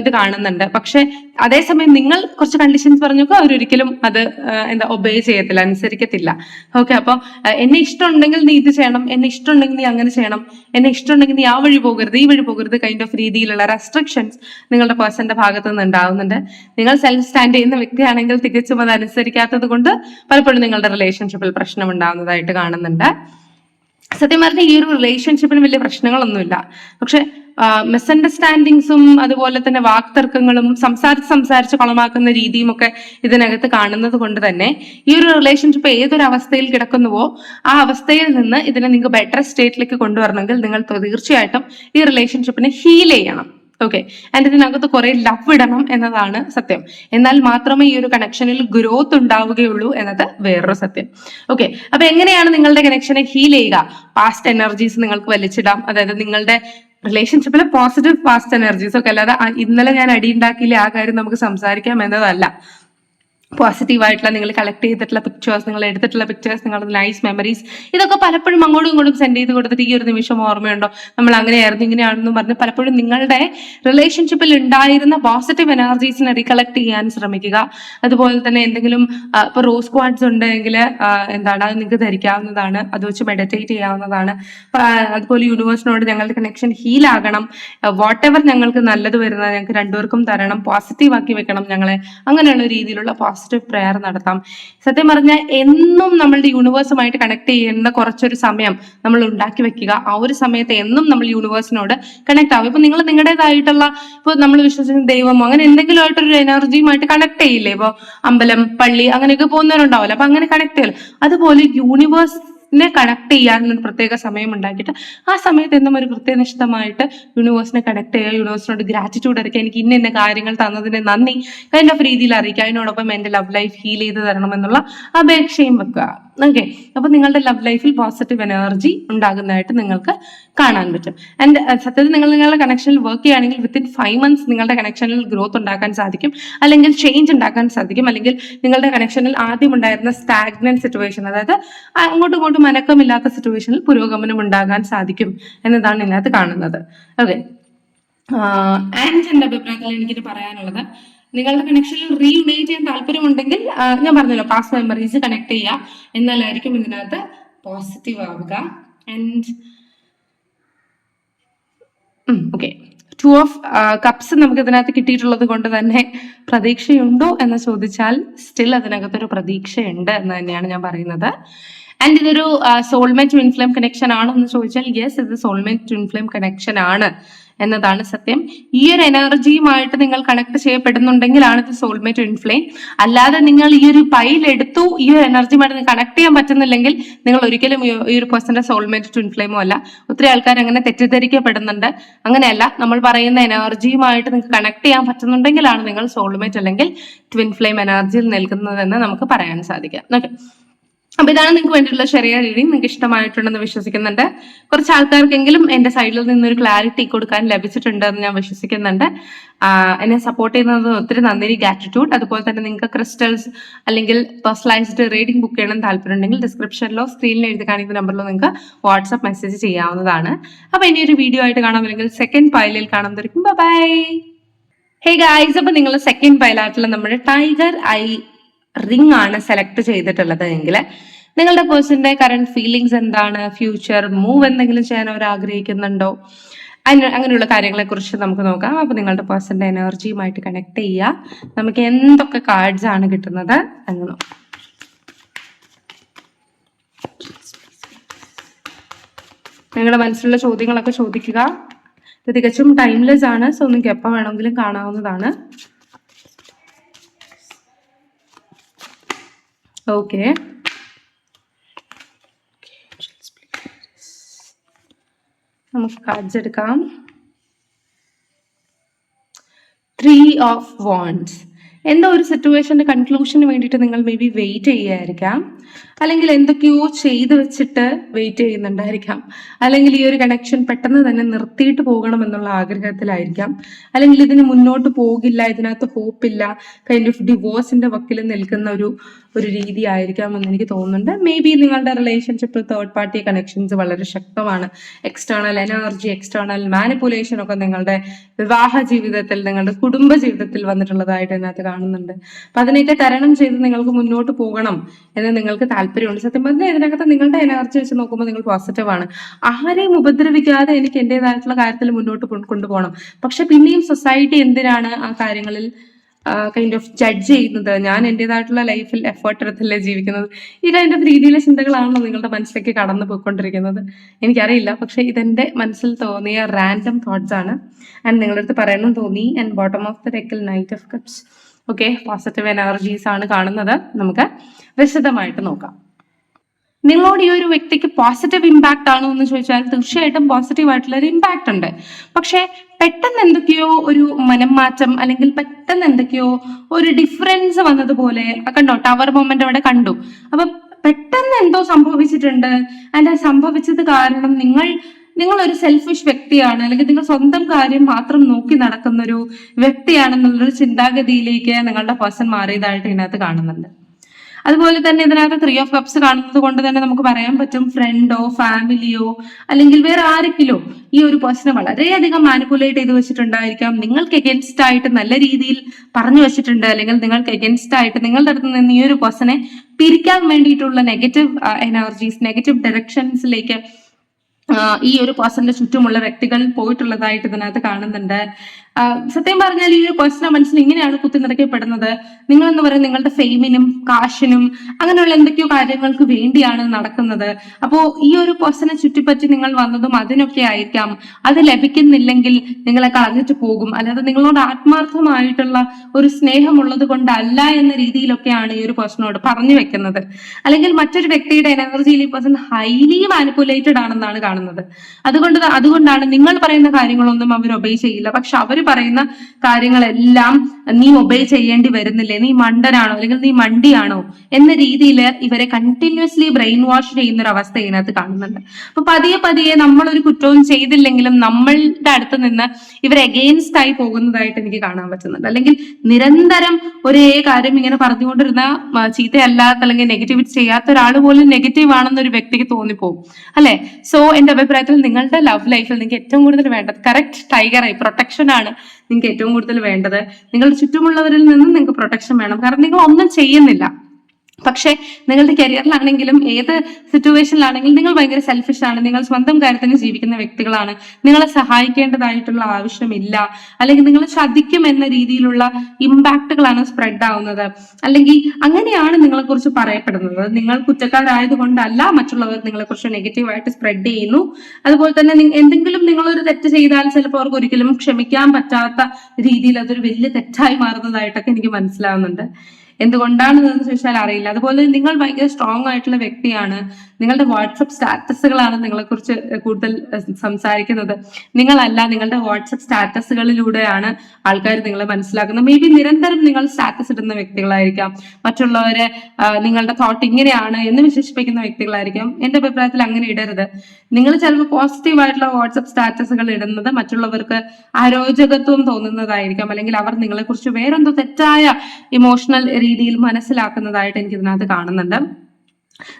Speaker 1: ഇത് കാണുന്നുണ്ട്. പക്ഷെ അതേസമയം നിങ്ങൾ കുറച്ച് കണ്ടീഷൻസ് പറഞ്ഞൊക്കെ അവരൊരിക്കലും അത് എന്താ ഒബേ ചെയ്യത്തില്ല അനുസരിക്കത്തില്ല. ഓക്കെ അപ്പൊ ആ, എന്നെ ഇഷ്ടമുണ്ടെങ്കിൽ നീ ഇത് ചെയ്യണം എന്നെ ഇഷ്ടമുണ്ടെങ്കിൽ നീ അങ്ങനെ ചെയ്യണം എന്നെ ഇഷ്ടമുണ്ടെങ്കിൽ നീ ആ വഴി പോകരുത് ഈ വഴി പോകരുത് കൈൻഡ് ഓഫ് രീതിയിലുള്ള റെസ്ട്രിക്ഷൻസ് നിങ്ങളുടെ പേഴ്സന്റെ ഭാഗത്ത് നിന്ന് ഉണ്ടാവുന്നുണ്ട്. നിങ്ങൾ സെൽഫ് സ്റ്റാൻഡ് ചെയ്യുന്ന വ്യക്തിയാണെങ്കിൽ തികച്ചും അത് അനുസരിക്കാത്തത് കൊണ്ട് പലപ്പോഴും നിങ്ങളുടെ റിലേഷൻഷിപ്പിൽ പ്രശ്നം ഉണ്ടാകുന്നതായിട്ട് കാണുന്നുണ്ട്. സത്യം പറഞ്ഞാൽ ഈ ഒരു റിലേഷൻഷിപ്പിന് വലിയ പ്രശ്നങ്ങളൊന്നുമില്ല. പക്ഷെ മിസ്അണ്ടർസ്റ്റാൻഡിങ്സും അതുപോലെ തന്നെ വാക്തർക്കങ്ങളും സംസാരിച്ച് സംസാരിച്ച് കുളമാക്കുന്ന രീതിയും ഒക്കെ ഇതിനകത്ത് കാണുന്നത് കൊണ്ട് തന്നെ ഈ ഒരു റിലേഷൻഷിപ്പ് ഏതൊരു അവസ്ഥയിൽ കിടക്കുന്നുവോ ആ അവസ്ഥയിൽ നിന്ന് ഇതിനെ നിങ്ങൾക്ക് ബെറ്റർ സ്റ്റേറ്റിലേക്ക് കൊണ്ടുവരണമെങ്കിൽ നിങ്ങൾ തീർച്ചയായിട്ടും ഈ റിലേഷൻഷിപ്പിനെ ഹീൽ ചെയ്യണം. ഓക്കെ ആൻഡ് ഇതിനകത്ത് കുറെ ലവ് ഇടണം എന്നതാണ് സത്യം. എന്നാൽ മാത്രമേ ഈ ഒരു കണക്ഷനിൽ ഗ്രോത്ത് ഉണ്ടാവുകയുള്ളൂ എന്നത് വേറൊരു സത്യം. ഓക്കെ അപ്പൊ എങ്ങനെയാണ് നിങ്ങളുടെ കണക്ഷനെ ഹീൽ ചെയ്യുക? പാസ്റ്റ് എനർജീസ് നിങ്ങൾക്ക് വലിച്ചിടാം. അതായത് നിങ്ങളുടെ റിലേഷൻഷിപ്പിലെ പോസിറ്റീവ് പാസ്റ്റ് എനർജീസ് ഒക്കെ അല്ലാതെ ഇന്നലെ ഞാൻ അടി ഉണ്ടാക്കിയില്ലേ ആ കാര്യം നമുക്ക് സംസാരിക്കാം എന്നതല്ല. പോസിറ്റീവ് ആയിട്ടുള്ള നിങ്ങൾ കളക്ട് ചെയ്തിട്ടുള്ള പിക്ചേഴ്സ് നിങ്ങൾ എടുത്തിട്ടുള്ള പിക്ചേഴ്സ് നിങ്ങളുടെ നൈസ് മെമ്മറീസ് ഇതൊക്കെ പലപ്പോഴും അങ്ങോട്ടും ഇങ്ങോട്ടും സെൻഡ് ചെയ്ത് കൊടുത്തിട്ട് ഈ ഒരു നിമിഷം ഓർമ്മയുണ്ടോ? നമ്മൾ അങ്ങനെയായിരുന്നു ഇങ്ങനെയാണെന്ന് പറഞ്ഞ് പലപ്പോഴും നിങ്ങളുടെ റിലേഷൻഷിപ്പിൽ ഉണ്ടായിരുന്ന പോസിറ്റീവ് എനർജീസിനെ റീകളക്ട് ചെയ്യാൻ ശ്രമിക്കുക. അതുപോലെ തന്നെ എന്തെങ്കിലും ഇപ്പൊ റോസ് ക്വാഡ്സ് ഉണ്ടെങ്കിൽ എന്താണ് അത് നിങ്ങൾക്ക് ധരിക്കാവുന്നതാണ് അത് വെച്ച് മെഡിറ്റേറ്റ് ചെയ്യാവുന്നതാണ്. അതുപോലെ യൂണിവേഴ്സിനോട് ഞങ്ങളുടെ കണക്ഷൻ ഹീൽ ആകണം. വാട്ട് എവർ ഞങ്ങൾക്ക് നല്ലത് വരുന്നത് ഞങ്ങൾക്ക് രണ്ടുപേർക്കും തരണം പോസിറ്റീവ് ആക്കി വെക്കണം ഞങ്ങളെ. അങ്ങനെയുള്ള രീതിയിലുള്ള പ്രെയർ നടത്താം. സത്യം പറഞ്ഞാൽ എന്നും നമ്മളുടെ യൂണിവേഴ്സുമായിട്ട് കണക്ട് ചെയ്യുന്ന കുറച്ചൊരു സമയം നമ്മൾ ഉണ്ടാക്കി വെക്കുക. ആ ഒരു സമയത്ത് എന്നും നമ്മൾ യൂണിവേഴ്സിനോട് കണക്ട് ആവും. ഇപ്പൊ നിങ്ങൾ നിങ്ങളുടേതായിട്ടുള്ള ഇപ്പൊ നമ്മൾ വിശ്വസിക്കുന്ന ദൈവമോ അങ്ങനെ എന്തെങ്കിലും ആയിട്ടൊരു എനർജിയുമായിട്ട് കണക്ട് ചെയ്യില്ലേ? ഇപ്പൊ അമ്പലം പള്ളി അങ്ങനെയൊക്കെ പോകുന്നവരുണ്ടാവില്ല. അപ്പൊ അങ്ങനെ കണക്ട് ചെയ്യല്ലോ അതുപോലെ യൂണിവേഴ്സ് നെ കണക്ട് ചെയ്യാൻ ഒരു പ്രത്യേക സമയം ഉണ്ടാക്കിയിട്ട് ആ സമയത്ത് എന്നും ഒരു കൃത്യനിഷ്ഠമായിട്ട് യൂണിവേഴ്സിനെ കണക്ട് ചെയ്യുക യൂണിവേഴ്സിനോട് ഗ്രാറ്റിറ്റ്യൂഡ് അറിയിക്കുക എനിക്ക് ഇന്ന ഇന്ന കാര്യങ്ങൾ തന്നതിന് നന്ദി കൈൻഡ് ഓഫ് രീതിയിൽ അറിയിക്കുക അതിനോടൊപ്പം എന്റെ ലവ് ലൈഫ് ഹീൽ ചെയ്ത് തരണം എന്നുള്ള അപേക്ഷയും വെക്കുക. ഓക്കെ അപ്പൊ നിങ്ങളുടെ ലവ് ലൈഫിൽ പോസിറ്റീവ് എനർജി ഉണ്ടാകുന്നതായിട്ട് നിങ്ങൾക്ക് കാണാൻ പറ്റും. ആൻഡ് സത്യത്തിൽ നിങ്ങൾ നിങ്ങളുടെ കണക്ഷനിൽ വർക്ക് ചെയ്യുകയാണെങ്കിൽ വിത്തിൻ ഫൈവ് മന്ത്സ് നിങ്ങളുടെ കണക്ഷനിൽ ഗ്രോത്ത് ഉണ്ടാക്കാൻ സാധിക്കും. അല്ലെങ്കിൽ ചേഞ്ച് ഉണ്ടാക്കാൻ സാധിക്കും. അല്ലെങ്കിൽ നിങ്ങളുടെ കണക്ഷനിൽ ആദ്യം ഉണ്ടായിരുന്ന സ്റ്റാഗ്നൻ സിറ്റുവേഷൻ അതായത് അങ്ങോട്ടും ഇങ്ങോട്ടും അനക്കമില്ലാത്ത സിറ്റുവേഷനിൽ പുരോഗമനം ഉണ്ടാകാൻ സാധിക്കും എന്നതാണ് ഇതിനകത്ത് കാണുന്നത്. ഓക്കെ ആൻഡ് എന്റെ അഭിപ്രായത്തിൽ എനിക്കിത് പറയാനുള്ളത്. നിങ്ങളുടെ കണക്ഷനിൽ റീയുണൈറ്റ് ചെയ്യാൻ താല്പര്യമുണ്ടെങ്കിൽ ഞാൻ പറഞ്ഞല്ലോ പാസ്റ്റ് മെമ്മറീസ് കണക്ട് ചെയ്യുക. എന്നാലായിരിക്കും ഇതിനകത്ത് പോസിറ്റീവ് ആവുക. And okay two of cups നമുക്ക് ഇതിനകത്ത് കിട്ടിയിട്ടുള്ളത് കൊണ്ട് തന്നെ പ്രതീക്ഷയുണ്ടോ എന്ന് ചോദിച്ചാൽ സ്റ്റിൽ അതിനകത്തൊരു പ്രതീക്ഷയുണ്ട് എന്ന് തന്നെയാണ് ഞാൻ പറയുന്നത്. ആൻഡ് ഇതൊരു സോൾമേറ്റ് ട്വിൻ ഫ്ലെയിം കണക്ഷൻ ആണോ എന്ന് ചോദിച്ചാൽ യെസ് ഇത് സോൾമേറ്റ് ട്വിൻ ഫ്ലെയിം കണക്ഷൻ ആണ് എന്നതാണ് സത്യം. ഈ ഒരു എനർജിയുമായിട്ട് നിങ്ങൾ കണക്ട് ചെയ്യപ്പെടുന്നുണ്ടെങ്കിലാണ് ഇത് സോൾമേറ്റ് ട്വിൻ ഫ്ലെയിം അല്ലാതെ നിങ്ങൾ ഈ ഒരു പൈൽ എടുത്തു ഈ ഒരു എനർജിയുമായിട്ട് കണക്ട് ചെയ്യാൻ പറ്റുന്നില്ലെങ്കിൽ നിങ്ങൾ ഒരിക്കലും ഈ ഒരു പേഴ്സന്റെ സോൾമേറ്റ് ട്വിൻ ഫ്ലെയിമോ അല്ല. ഒത്തിരി ആൾക്കാർ അങ്ങനെ തെറ്റിദ്ധരിക്കപ്പെടുന്നുണ്ട്. അങ്ങനെയല്ല നമ്മൾ പറയുന്ന എനർജിയുമായിട്ട് നിങ്ങൾക്ക് കണക്ട് ചെയ്യാൻ പറ്റുന്നുണ്ടെങ്കിലാണ് നിങ്ങൾ സോൾമേറ്റ് അല്ലെങ്കിൽ ട്വിൻ ഫ്ലെയിം എനർജിയിൽ നിൽക്കുന്നതെന്ന് നമുക്ക് പറയാൻ സാധിക്കാം ഓക്കെ അപ്പൊ ഇതാണ് നിങ്ങൾക്ക് വേണ്ടിയിട്ടുള്ള ചെറിയ റീഡിങ് നിങ്ങൾക്ക് ഇഷ്ടമായിട്ടുണ്ടെന്ന് വിശ്വസിക്കുന്നുണ്ട്. കുറച്ച് ആൾക്കാർക്കെങ്കിലും എന്റെ സൈഡിൽ നിന്നൊരു ക്ലാരിറ്റി കൊടുക്കാൻ ലഭിച്ചിട്ടുണ്ട് എന്ന് ഞാൻ വിശ്വസിക്കുന്നുണ്ട്. എന്നെ സപ്പോർട്ട് ചെയ്യുന്നത് ഒത്തിരി നന്ദി ഗ്രാറ്റിറ്റ്യൂഡ് അതുപോലെ തന്നെ നിങ്ങൾക്ക് ക്രിസ്റ്റൽസ് അല്ലെങ്കിൽ പേഴ്സണലൈസ്ഡ് റീഡിംഗ് ബുക്ക് ചെയ്യണം താല്പര്യം ഉണ്ടെങ്കിൽ ഡിസ്ക്രിപ്ഷനിലോ സ്ക്രീനിൽ എഴുതി കാണിക്കുന്ന നമ്പറിലോ നിങ്ങൾക്ക് വാട്സ്ആപ്പ് മെസ്സേജ് ചെയ്യാവുന്നതാണ്. അപ്പൊ ഇനി ഒരു വീഡിയോ ആയിട്ട് കാണാം. അല്ലെങ്കിൽ സെക്കൻഡ് പൈലിൽ കാണുന്നതായിരിക്കും ബൈ ഹേ ഗായ്സ് അപ്പൊ നിങ്ങൾ സെക്കൻഡ് പൈലായിട്ടുള്ള നമ്മുടെ ടൈഗർ ഐ റിംഗ് ആണ് സെലക്ട് ചെയ്തിട്ടുള്ളത് എങ്കിൽ നിങ്ങളുടെ പേഴ്സന്റെ കറണ്ട് ഫീലിങ്സ് എന്താണ്? ഫ്യൂച്ചർ മൂവ് എന്തെങ്കിലും ചെയ്യാൻ അവർ ആഗ്രഹിക്കുന്നുണ്ടോ? അങ്ങനെയുള്ള കാര്യങ്ങളെ കുറിച്ച് നമുക്ക് നോക്കാം. അപ്പൊ നിങ്ങളുടെ പേഴ്സന്റെ എനർജിയുമായിട്ട് കണക്ട് ചെയ്യുക. നമുക്ക് എന്തൊക്കെ കാർഡ്സ് ആണ് കിട്ടുന്നത്? എന്ന് നോക്കാം. നിങ്ങളുടെ മനസ്സിലുള്ള ചോദ്യങ്ങളൊക്കെ ചോദിക്കുക. ഇത് തികച്ചും ടൈംലെസ് ആണ്. സോ നിങ്ങൾക്ക് എപ്പോൾ വേണമെങ്കിലും കാണാവുന്നതാണ്. ഓക്കെ നമുക്ക് കാർഡ്സ് എടുക്കാം. ത്രീ ഓഫ് വാൺസ് എന്തോ ഒരു സിറ്റുവേഷന്റെ കൺക്ലൂഷന് വേണ്ടിയിട്ട് നിങ്ങൾ മേ ബി വെയിറ്റ് ചെയ്യുമായിരിക്കാം അല്ലെങ്കിൽ എന്തൊക്കെയോ ചെയ്തു വെച്ചിട്ട് വെയിറ്റ് ചെയ്യുന്നുണ്ടായിരിക്കാം. അല്ലെങ്കിൽ ഈ ഒരു കണക്ഷൻ പെട്ടെന്ന് തന്നെ നിർത്തിയിട്ട് പോകണം എന്നുള്ള ആഗ്രഹത്തിലായിരിക്കാം. അല്ലെങ്കിൽ ഇതിന് മുന്നോട്ട് പോകില്ല ഇതിനകത്ത് ഹോപ്പില്ല കൈൻഡ് ഓഫ് ഡിവോഴ്സിന്റെ വക്കിൽ നിൽക്കുന്ന ഒരു ഒരു രീതി ആയിരിക്കാം എന്ന് എനിക്ക് തോന്നുന്നുണ്ട്. മേ ബി നിങ്ങളുടെ റിലേഷൻഷിപ്പ് തേർഡ് പാർട്ടി കണക്ഷൻസ് വളരെ ശക്തമാണ്. എക്സ്റ്റേണൽ എനർജി എക്സ്റ്റേണൽ മാനിപ്പുലേഷൻ ഒക്കെ നിങ്ങളുടെ വിവാഹ ജീവിതത്തിൽ നിങ്ങളുടെ കുടുംബ ജീവിതത്തിൽ വന്നിട്ടുള്ളതായിട്ട് ഇതിനകത്ത് കാണുന്നുണ്ട്. അപ്പൊ അതിനെയൊക്കെ തരണം ചെയ്ത് നിങ്ങൾക്ക് മുന്നോട്ട് പോകണം എന്ന് നിങ്ങൾക്ക് താല്പര്യമുണ്ട്. സത്യം പറഞ്ഞാൽ ഇതിനകത്ത് നിങ്ങളുടെ എനർജി വെച്ച് നോക്കുമ്പോൾ നിങ്ങൾ പോസിറ്റീവ് ആണ്. ആരെയും ഉപദ്രവിക്കാതെ എനിക്ക് എന്റേതായിട്ടുള്ള കാര്യത്തിൽ മുന്നോട്ട് കൊണ്ടുപോകണം. പക്ഷെ പിന്നെയും സൊസൈറ്റി എന്തിനാണ് ആ കാര്യങ്ങളിൽ കൈൻഡ് ഓഫ് ജഡ്ജ് ചെയ്യുന്നത്? ഞാൻ എന്റേതായിട്ടുള്ള ലൈഫിൽ എഫേർട്ട് എടുത്തല്ലേ ജീവിക്കുന്നത്? ഈ കൈൻഡ് ഓഫ് രീതിയിലെ ചിന്തകളാണല്ലോ നിങ്ങളുടെ മനസ്സിലേക്ക് കടന്നു പോയിക്കൊണ്ടിരിക്കുന്നത്. എനിക്കറിയില്ല. പക്ഷെ ഇതെന്റെ മനസ്സിൽ തോന്നിയ റാൻഡം തോട്ട്സ് ആണ്. ആൻഡ് നിങ്ങളുടെ അടുത്ത് പറയണം തോന്നി and bottom of the ഡെക്കിൽ knight of cups okay positive energies ആണ് കാണുന്നത്. നമുക്ക് വിശദമായിട്ട് നോക്കാം. നിങ്ങളോട് ഈ ഒരു വ്യക്തിക്ക് പോസിറ്റീവ് ഇമ്പാക്റ്റ് ആണോ എന്ന് ചോദിച്ചാൽ തീർച്ചയായിട്ടും പോസിറ്റീവ് ആയിട്ടുള്ള ഒരു ഇമ്പാക്റ്റ് ഉണ്ട്. പക്ഷെ പെട്ടെന്ന് എന്തൊക്കെയോ ഒരു മനംമാറ്റം അല്ലെങ്കിൽ പെട്ടെന്ന് എന്തൊക്കെയോ ഒരു ഡിഫറൻസ് വന്നതുപോലെ കണ്ടോ ടവർ മൊമെന്റ് അവിടെ കണ്ടു. അപ്പൊ പെട്ടെന്ന് എന്തോ സംഭവിച്ചിട്ടുണ്ട്. ആ സംഭവിച്ചത് കാരണം നിങ്ങൾ നിങ്ങൾ ഒരു സെൽഫിഷ് വ്യക്തിയാണ് അല്ലെങ്കിൽ നിങ്ങൾ സ്വന്തം കാര്യം മാത്രം നോക്കി നടക്കുന്ന ഒരു വ്യക്തിയാണെന്നുള്ളൊരു ചിന്താഗതിയിലേക്ക് നിങ്ങളുടെ പേഴ്സൺ മാറിയതായിട്ട് ഇതിനകത്ത് കാണുന്നുണ്ട്. അതുപോലെ തന്നെ ഇതിനകത്ത് ത്രീ ഓഫ് കപ്സ് കാണുന്നത് കൊണ്ട് തന്നെ നമുക്ക് പറയാൻ പറ്റും ഫ്രണ്ടോ ഫാമിലിയോ അല്ലെങ്കിൽ വേറെ ആരെങ്കിലോ ഈ ഒരു പേഴ്സണെ വളരെയധികം മാനിപ്പുലേറ്റ് ചെയ്ത് വെച്ചിട്ടുണ്ടായിരിക്കാം. നിങ്ങൾക്ക് എഗൻസ്റ്റ് ആയിട്ട് നല്ല രീതിയിൽ പറഞ്ഞു വെച്ചിട്ടുണ്ട് അല്ലെങ്കിൽ നിങ്ങൾക്ക് എഗൻസ്റ്റ് ആയിട്ട് നിങ്ങളുടെ അടുത്ത് നിന്ന് ഈ ഒരു പേഴ്സണെ പിരിക്കാൻ വേണ്ടിയിട്ടുള്ള നെഗറ്റീവ് എനർജീസ് നെഗറ്റീവ് ഡയറക്ഷൻസിലേക്ക് ഈ ഒരു പേഴ്സന്റെ ചുറ്റുമുള്ള വ്യക്തികൾ പോയിട്ടുള്ളതായിട്ട് ഇതിനകത്ത് കാണുന്നുണ്ട്. സത്യം പറഞ്ഞാൽ ഈ ഒരു പേഴ്സണെ മനസ്സിൽ ഇങ്ങനെയാണ് കുത്തി നിറയ്ക്കപ്പെടുന്നത്. നിങ്ങൾ എന്ന് പറയുന്നത് നിങ്ങളുടെ ഫെയിമിനും കാശിനും അങ്ങനെയുള്ള എന്തൊക്കെയോ കാര്യങ്ങൾക്ക് വേണ്ടിയാണ് നടക്കുന്നത്. അപ്പോ ഈ ഒരു പേഴ്സണെ ചുറ്റിപ്പറ്റി നിങ്ങൾ വന്നതും അതിനൊക്കെ ആയിരിക്കാം. അത് ലഭിക്കുന്നില്ലെങ്കിൽ നിങ്ങളെ കളഞ്ഞിട്ട് പോകും. അല്ലാതെ നിങ്ങളോട് ആത്മാർത്ഥമായിട്ടുള്ള ഒരു സ്നേഹമുള്ളത് കൊണ്ടല്ല എന്ന രീതിയിലൊക്കെയാണ് ഈ ഒരു പേഴ്സണോട് പറഞ്ഞു വെക്കുന്നത്. അല്ലെങ്കിൽ മറ്റൊരു വ്യക്തിയുടെ എനർജിയിൽ ഈ പേഴ്സൺ ഹൈലി മാനിപ്പുലേറ്റഡ് ആണെന്നാണ് കാണുന്നത്. അതുകൊണ്ട് അതുകൊണ്ടാണ് നിങ്ങൾ പറയുന്ന കാര്യങ്ങളൊന്നും അവർ ഒബേ ചെയ്യില്ല. പക്ഷെ അവർ പറയുന്ന കാര്യങ്ങളെല്ലാം നീ ഒബേ ചെയ്യേണ്ടി വരുന്നില്ലേ? നീ മണ്ടനാണോ? അല്ലെങ്കിൽ നീ മണ്ടിയാണോ? എന്ന രീതിയിൽ ഇവരെ കണ്ടിന്യൂസ്ലി ബ്രെയിൻ വാഷ് ചെയ്യുന്ന ഒരു അവസ്ഥ ഇതിനകത്ത് കാണുന്നുണ്ട്. അപ്പൊ പതിയെ പതിയെ നമ്മൾ ഒരു കുറ്റവും ചെയ്തില്ലെങ്കിലും നമ്മളുടെ അടുത്ത് നിന്ന് ഇവർ എഗെയിൻസ്റ്റ് ആയി പോകുന്നതായിട്ട് എനിക്ക് കാണാൻ പറ്റുന്നുണ്ട്. അല്ലെങ്കിൽ നിരന്തരം ഒരേ കാര്യം ഇങ്ങനെ പറഞ്ഞുകൊണ്ടിരുന്ന ചീത്തയല്ലാത്ത അല്ലെങ്കിൽ നെഗറ്റിവിറ്റി ചെയ്യാത്ത ഒരാൾ പോലും നെഗറ്റീവ് ആണെന്ന് ഒരു വ്യക്തിക്ക് തോന്നിപ്പോകും അല്ലെ? സോ എന്റെ അഭിപ്രായത്തിൽ നിങ്ങളുടെ ലവ് ലൈഫിൽ നിങ്ങൾക്ക് ഏറ്റവും കൂടുതൽ വേണ്ടത് കറക്റ്റ് ടൈഗറായി പ്രൊട്ടക്ഷൻ ആണ്. നിങ്ങൾക്ക് ഏറ്റവും കൂടുതൽ വേണ്ടത്. നിങ്ങളുടെ ചുറ്റുമുള്ളവരിൽ നിന്നും നിങ്ങൾക്ക് പ്രൊട്ടക്ഷൻ വേണം. കാരണം നിങ്ങൾ ഒന്നും ചെയ്യുന്നില്ല. പക്ഷേ നിങ്ങളുടെ കരിയറിലാണെങ്കിലും ഏത് സിറ്റുവേഷനിലാണെങ്കിലും നിങ്ങൾ ഭയങ്കര സെൽഫിഷ് ആണ്. നിങ്ങൾ സ്വന്തം കാര്യത്തിന് ജീവിക്കുന്ന വ്യക്തികളാണ്. നിങ്ങളെ സഹായിക്കേണ്ടതായിട്ടുള്ള ആവശ്യമില്ല. അല്ലെങ്കിൽ നിങ്ങൾ ചതിക്കും എന്ന രീതിയിലുള്ള ഇമ്പാക്റ്റുകളാണ് സ്പ്രെഡ് ആവുന്നത്. അല്ലെങ്കിൽ അങ്ങനെയാണ് നിങ്ങളെ കുറിച്ച് പറയപ്പെടുന്നത്. നിങ്ങൾ കുറ്റക്കാരായതുകൊണ്ടല്ല മറ്റുള്ളവർ നിങ്ങളെ കുറിച്ച് നെഗറ്റീവായിട്ട് സ്പ്രെഡ് ചെയ്യുന്നു. അതുപോലെ തന്നെ എന്തെങ്കിലും നിങ്ങളൊരു തെറ്റ് ചെയ്താൽ ചിലപ്പോൾ അവർക്ക് ഒരിക്കലും ക്ഷമിക്കാൻ പറ്റാത്ത രീതിയിൽ അതൊരു വലിയ തെറ്റായി മാറുന്നതായിട്ടൊക്കെ എനിക്ക് മനസ്സിലാവുന്നുണ്ട്. എന്തുകൊണ്ടാണ് എന്ന് ചോദിച്ചാൽ അറിയില്ല. അതുപോലെ നിങ്ങൾ ഭയങ്കര സ്ട്രോങ് ആയിട്ടുള്ള വ്യക്തിയാണ്. നിങ്ങളുടെ വാട്സപ്പ് സ്റ്റാറ്റസുകളാണ് നിങ്ങളെ കുറിച്ച് കൂടുതൽ സംസാരിക്കുന്നത്. നിങ്ങളല്ല നിങ്ങളുടെ വാട്സപ്പ് സ്റ്റാറ്റസുകളിലൂടെയാണ് ആൾക്കാർ നിങ്ങളെ മനസ്സിലാക്കുന്നത്. മേ ബി നിരന്തരം നിങ്ങൾ സ്റ്റാറ്റസ് ഇടുന്ന വ്യക്തികളായിരിക്കാം. മറ്റുള്ളവരെ നിങ്ങളുടെ തോട്ട് ഇങ്ങനെയാണ് എന്ന് വിശേഷിപ്പിക്കുന്ന വ്യക്തികളായിരിക്കാം. എന്റെ അഭിപ്രായത്തിൽ അങ്ങനെ ഇടരുത്. നിങ്ങൾ ചിലപ്പോൾ പോസിറ്റീവ് ആയിട്ടുള്ള വാട്സപ്പ് സ്റ്റാറ്റസുകൾ ഇടുന്നത് മറ്റുള്ളവർക്ക് അരോചകത്വം തോന്നുന്നതായിരിക്കാം. അല്ലെങ്കിൽ അവർ നിങ്ങളെ കുറിച്ച് വേറെന്തോ തെറ്റായ ഇമോഷണൽ രീതിയിൽ മനസ്സിലാക്കുന്നതായിട്ട് എനിക്ക് ഇതിനകത്ത് കാണുന്നുണ്ട്.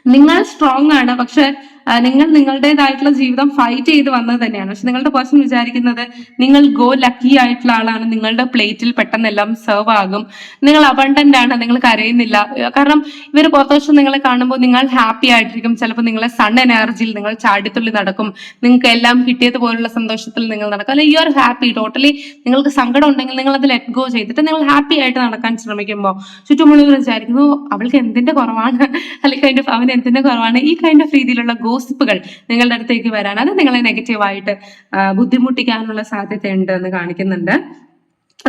Speaker 1: നിങ്ങൾ സ്ട്രോങ് ആണ്. പക്ഷെ നിങ്ങൾ നിങ്ങളുടേതായിട്ടുള്ള ജീവിതം ഫൈറ്റ് ചെയ്ത് വന്നത് തന്നെയാണ്. പക്ഷെ നിങ്ങളുടെ പേഴ്സൺ വിചാരിക്കുന്നത് നിങ്ങൾ ഗോ ലക്കി ആയിട്ടുള്ള ആളാണ്. നിങ്ങളുടെ പ്ലേറ്റിൽ പെട്ടെന്ന് എല്ലാം സെർവ് ആകും. നിങ്ങൾ അബണ്ടന്റ് ആണ്. നിങ്ങൾ കരയുന്നില്ല. കാരണം ഇവർ പുറത്ത് നിങ്ങളെ കാണുമ്പോൾ നിങ്ങൾ ഹാപ്പി ആയിട്ടിരിക്കും. ചിലപ്പോൾ നിങ്ങളെ സൺ എനർജിയിൽ നിങ്ങൾ ചാടിത്തുള്ളി നടക്കും. നിങ്ങൾക്ക് എല്ലാം കിട്ടിയതുപോലുള്ള സന്തോഷത്തിൽ നിങ്ങൾ നടക്കും. അല്ലെങ്കിൽ യു ആർ ഹാപ്പി ടോട്ടലി നിങ്ങൾക്ക് സങ്കടം ഉണ്ടെങ്കിൽ നിങ്ങൾ അത് ലെറ്റ് ഗോ ചെയ്തിട്ട് നിങ്ങൾ ഹാപ്പി ആയിട്ട് നടക്കാൻ ശ്രമിക്കുമ്പോൾ ചുറ്റുമുള്ളവർ വിചാരിക്കുന്നു അവൾക്ക് എന്തിന്റെ കുറവാണ്? അല്ലെങ്കിൽ കൈൻഡ് അവൻ എന്തിന്റെ കുറവാണ്? ഈ കൈൻഡ് ഓഫ് രീതിയിലുള്ള ഗോസിപ്പുകൾ നിങ്ങളുടെ അടുത്തേക്ക് വരാൻ അത് നിങ്ങളെ നെഗറ്റീവായിട്ട് ബുദ്ധിമുട്ടിക്കാനുള്ള സാധ്യതയുണ്ട് എന്ന് കാണിക്കുന്നുണ്ട്.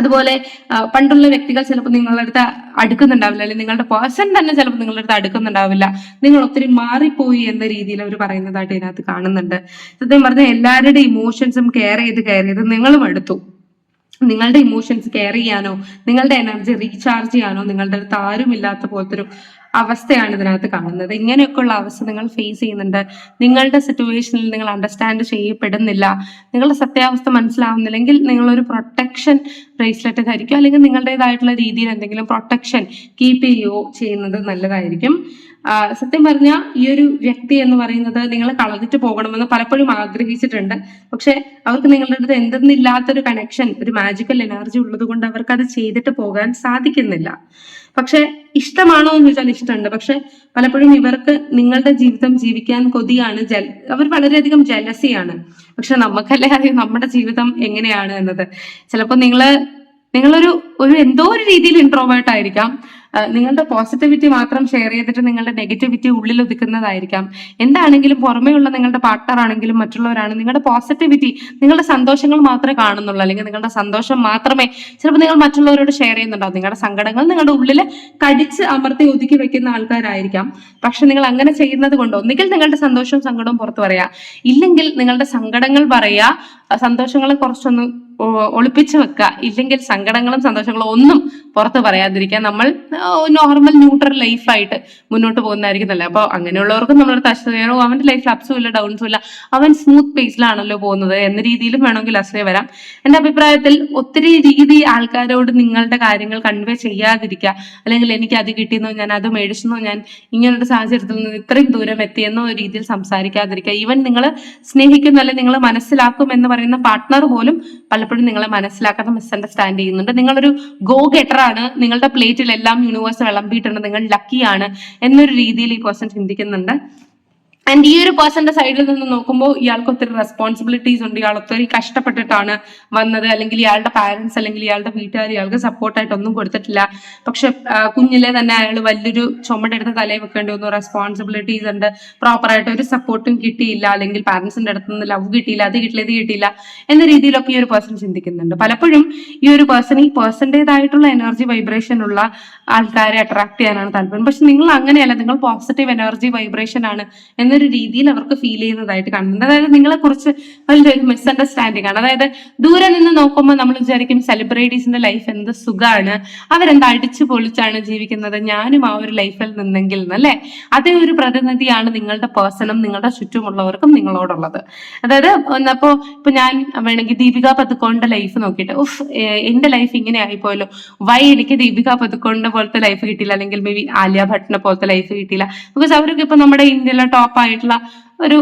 Speaker 1: അതുപോലെ പണ്ടുള്ള വ്യക്തികൾ ചിലപ്പോൾ നിങ്ങളുടെ അടുത്ത് അടുക്കുന്നുണ്ടാവില്ല അല്ലെങ്കിൽ നിങ്ങളുടെ പേഴ്സൺ തന്നെ ചിലപ്പോൾ നിങ്ങളുടെ അടുത്ത് അടുക്കുന്നുണ്ടാവില്ല. നിങ്ങൾ ഒത്തിരി മാറിപ്പോയി എന്ന രീതിയിൽ അവർ പറയുന്നതായിട്ട് ഇതിനകത്ത് കാണുന്നുണ്ട്. സത്യം പറഞ്ഞാൽ എല്ലാവരുടെ ഇമോഷൻസും കെയർ ചെയ്ത് കെയർ ചെയ്ത് നിങ്ങളും എടുത്തു നിങ്ങളുടെ ഇമോഷൻസ് കെയർ ചെയ്യാനോ നിങ്ങളുടെ എനർജി റീചാർജ് ചെയ്യാനോ നിങ്ങളുടെ അടുത്ത് ആരുമില്ലാത്ത പോലത്തെ ഒരു അവസ്ഥയാണ് ഇതിനകത്ത് കാണുന്നത്. ഇങ്ങനെയൊക്കെയുള്ള അവസ്ഥ നിങ്ങൾ ഫേസ് ചെയ്യുന്നുണ്ട്. നിങ്ങളുടെ സിറ്റുവേഷനിൽ നിങ്ങൾ അണ്ടർസ്റ്റാൻഡ് ചെയ്യപ്പെടുന്നില്ല. നിങ്ങളുടെ സത്യാവസ്ഥ മനസ്സിലാവുന്നില്ലെങ്കിൽ നിങ്ങളൊരു പ്രൊട്ടക്ഷൻ ബ്രേസ്ലെറ്റ് ധരിക്കുക. അല്ലെങ്കിൽ നിങ്ങളുടേതായിട്ടുള്ള രീതിയിൽ എന്തെങ്കിലും പ്രൊട്ടക്ഷൻ കീപ്പ് ചെയ്യുകയോ ചെയ്യുന്നത് നല്ലതായിരിക്കും. സത്യം പറഞ്ഞാൽ ഈ ഒരു വ്യക്തി എന്ന് പറയുന്നത് നിങ്ങൾ കളഞ്ഞിട്ട് പോകണമെന്ന് പലപ്പോഴും ആഗ്രഹിച്ചിട്ടുണ്ട്. പക്ഷെ അവർക്ക് നിങ്ങളുടെ അടുത്ത് എന്തെന്നില്ലാത്തൊരു കണക്ഷൻ ഒരു മാജിക്കൽ എനർജി ഉള്ളത് കൊണ്ട് അവർക്ക് അത് ചെയ്തിട്ട് പോകാൻ സാധിക്കുന്നില്ല. പക്ഷെ ഇഷ്ടമാണോ എന്ന് ചോദിച്ചാൽ ഇഷ്ടമുണ്ട്. പക്ഷെ പലപ്പോഴും ഇവർക്ക് നിങ്ങളുടെ ജീവിതം ജീവിക്കാൻ കൊതിയാണ് ജൽ അവർ വളരെയധികം ജലസിയാണ് പക്ഷെ നമുക്കല്ലേ അറിയാം നമ്മുടെ ജീവിതം എങ്ങനെയാണ് എന്നത്. ചിലപ്പോൾ നിങ്ങൾ നിങ്ങളൊരു ഒരു എന്തോ ഒരു രീതിയിൽ ഇൻട്രോവേർട്ട് ആയിരിക്കാം. നിങ്ങളുടെ പോസിറ്റിവിറ്റി മാത്രം ഷെയർ ചെയ്തിട്ട് നിങ്ങളുടെ നെഗറ്റിവിറ്റി ഉള്ളിൽ ഒതുക്കുന്നതായിരിക്കാം. എന്താണെങ്കിലും പുറമേയുള്ള നിങ്ങളുടെ പാർട്ട്ണർ മറ്റുള്ളവരാണ് നിങ്ങളുടെ പോസിറ്റിവിറ്റി നിങ്ങളുടെ സന്തോഷങ്ങൾ മാത്രമേ കാണുന്നുള്ളൂ. അല്ലെങ്കിൽ നിങ്ങളുടെ സന്തോഷം മാത്രമേ ചിലപ്പോൾ നിങ്ങൾ മറ്റുള്ളവരോട് ഷെയർ ചെയ്യുന്നുണ്ടാവും. നിങ്ങളുടെ സങ്കടങ്ങൾ നിങ്ങളുടെ ഉള്ളിൽ കടിച്ച് അമർത്തി ഒതുക്കി വെക്കുന്ന ആൾക്കാരായിരിക്കാം. പക്ഷെ നിങ്ങൾ അങ്ങനെ ചെയ്യുന്നത് കൊണ്ട്? ഒന്നുകിൽ നിങ്ങളുടെ സന്തോഷവും സങ്കടവും പുറത്തു പറയാ. ഇല്ലെങ്കിൽ നിങ്ങളുടെ സങ്കടങ്ങൾ പറയാ സന്തോഷങ്ങളെ കുറച്ചൊന്ന് ഒളിപ്പിച്ച് വെക്കുക ഇല്ലെങ്കിൽ സങ്കടങ്ങളും സന്തോഷങ്ങളും ഒന്നും പുറത്ത് പറയാതിരിക്കുക നമ്മൾ നോർമൽ ന്യൂട്രൽ ലൈഫായിട്ട് മുന്നോട്ട് പോകുന്നതായിരിക്കും നല്ലത്. അപ്പോൾ അങ്ങനെയുള്ളവർക്കും നമ്മളൊരു അശ്വതയോ അവന്റെ ലൈഫിൽ അപ്സും ഇല്ല ഡൗൺസും ഇല്ല. അവൻ സ്മൂത്ത് പേസിലാണല്ലോ പോകുന്നത്. എന്ന രീതിയിലും വേണമെങ്കിൽ അസുഖം വരാം. എന്റെ അഭിപ്രായത്തിൽ ഒത്തിരി രീതി ആൾക്കാരോട് നിങ്ങളുടെ കാര്യങ്ങൾ കൺവേ ചെയ്യാതിരിക്കുക. അല്ലെങ്കിൽ എനിക്ക് അത് കിട്ടിയെന്നോ ഞാൻ അത് മേടിച്ചെന്നോ ഞാൻ ഇങ്ങനൊരു സാഹചര്യത്തിൽ നിന്ന് ഇത്രയും ദൂരം എത്തിയെന്നോ രീതിയിൽ സംസാരിക്കാതിരിക്കുക. ഈവൻ നിങ്ങൾ സ്നേഹിക്കുന്ന അല്ലെങ്കിൽ നിങ്ങൾ മനസ്സിലാക്കും എന്ന് പറയുന്ന പാർട്ട്ണർ പോലും പലപ്പോഴും നിങ്ങളെ മനസ്സിലാക്കാതെ മിസ്അണ്ടർസ്റ്റാൻഡ് ചെയ്യുന്നുണ്ട്. നിങ്ങളൊരു ഗോ ഗെറ്റർ ആണ് നിങ്ങളുടെ പ്ലേറ്റിൽ എല്ലാം യൂണിവേഴ്സ് വിളമ്പിയിട്ടുണ്ട്. നിങ്ങൾ ലക്കിയാണ് എന്നൊരു രീതിയിൽ ഈ പേഴ്സൺ ചിന്തിക്കുന്നുണ്ട്. ആൻഡ് ഈ ഒരു പേഴ്സന്റെ സൈഡിൽ നിന്ന് നോക്കുമ്പോൾ ഇയാൾക്ക് ഒത്തിരി റെസ്പോൺസിബിലിറ്റീസ് ഉണ്ട്. ഇയാൾ ഒത്തിരി കഷ്ടപ്പെട്ടിട്ടാണ് വന്നത്. അല്ലെങ്കിൽ ഇയാളുടെ പാരന്റ്സ് അല്ലെങ്കിൽ ഇയാളുടെ വീട്ടുകാർ ഇയാൾക്ക് സപ്പോർട്ടായിട്ട് ഒന്നും കൊടുത്തിട്ടില്ല. പക്ഷെ കുഞ്ഞിലെ തന്നെ അയാൾ വലിയൊരു ചുമടെടുത്ത് തലയിൽ വെക്കേണ്ടി വന്നു. റെസ്പോൺസിബിലിറ്റീസ് ഉണ്ട്. പ്രോപ്പറായിട്ട് ഒരു സപ്പോർട്ടും കിട്ടിയില്ല. അല്ലെങ്കിൽ പാരന്റ്സിന്റെ അടുത്ത് നിന്ന് ലവ് കിട്ടിയില്ല. അത് കിട്ടില്ല ഇത് കിട്ടിയില്ല എന്ന രീതിയിലൊക്കെ ഈ ഒരു പേഴ്സൺ ചിന്തിക്കുന്നുണ്ട്. പലപ്പോഴും ഈ ഒരു പേഴ്സൺ ഈ പേഴ്സന്റേതായിട്ടുള്ള എനർജി വൈബ്രേഷൻ ഉള്ള ആൾക്കാരെ അട്രാക്ട് ചെയ്യാനാണ് താല്പര്യം. പക്ഷെ നിങ്ങൾ അങ്ങനെയല്ല. നിങ്ങൾ പോസിറ്റീവ് എനർജി വൈബ്രേഷൻ ആണ് എന്നൊരു രീതിയിൽ അവർക്ക് ഫീൽ ചെയ്യുന്നതായിട്ട് കാണുന്നുണ്ട്. അതായത് നിങ്ങളെ കുറിച്ച് വലിയൊരു മിസ്അണ്ടർസ്റ്റാൻഡിങ് ആണ്. അതായത് ദൂരെ നിന്ന് നോക്കുമ്പോൾ നമ്മൾ വിചാരിക്കും സെലിബ്രിറ്റീസിന്റെ ലൈഫ് എന്ത് സുഖമാണ് അവരെന്ത് അടിച്ചു പൊളിച്ചാണ് ജീവിക്കുന്നത്? ഞാനും ആ ഒരു ലൈഫിൽ നിന്നെങ്കിൽ അല്ലേ? അതേ ഒരു പ്രതിനിധിയാണ് നിങ്ങളുടെ പേഴ്സണും നിങ്ങളുടെ ചുറ്റുമുള്ളവർക്കും നിങ്ങളോടുള്ളത്. അതായത് ഒന്നപ്പോ ഇപ്പൊ ഞാൻ വേണമെങ്കിൽ ദീപിക പതുക്കോണിന്റെ ലൈഫ് നോക്കിയിട്ട് ഉഫ് എന്റെ ലൈഫ് ഇങ്ങനെ ആയിപ്പോയല്ലോ. വൈ എനിക്ക് ദീപിക പതുക്കോണിന്റെ പോലത്തെ ലൈഫ് കിട്ടിയില്ല? അല്ലെങ്കിൽ മേ ബി ആലിയ ഭട്ടിനെ പോലത്തെ ലൈഫ് കിട്ടിയില്ല? ബിക്കോസ് അവരൊക്കെ ഇപ്പൊ നമ്മുടെ ഇന്ത്യയിലെ ടോപ്പ് ആയിട്ടുള്ള ഒരു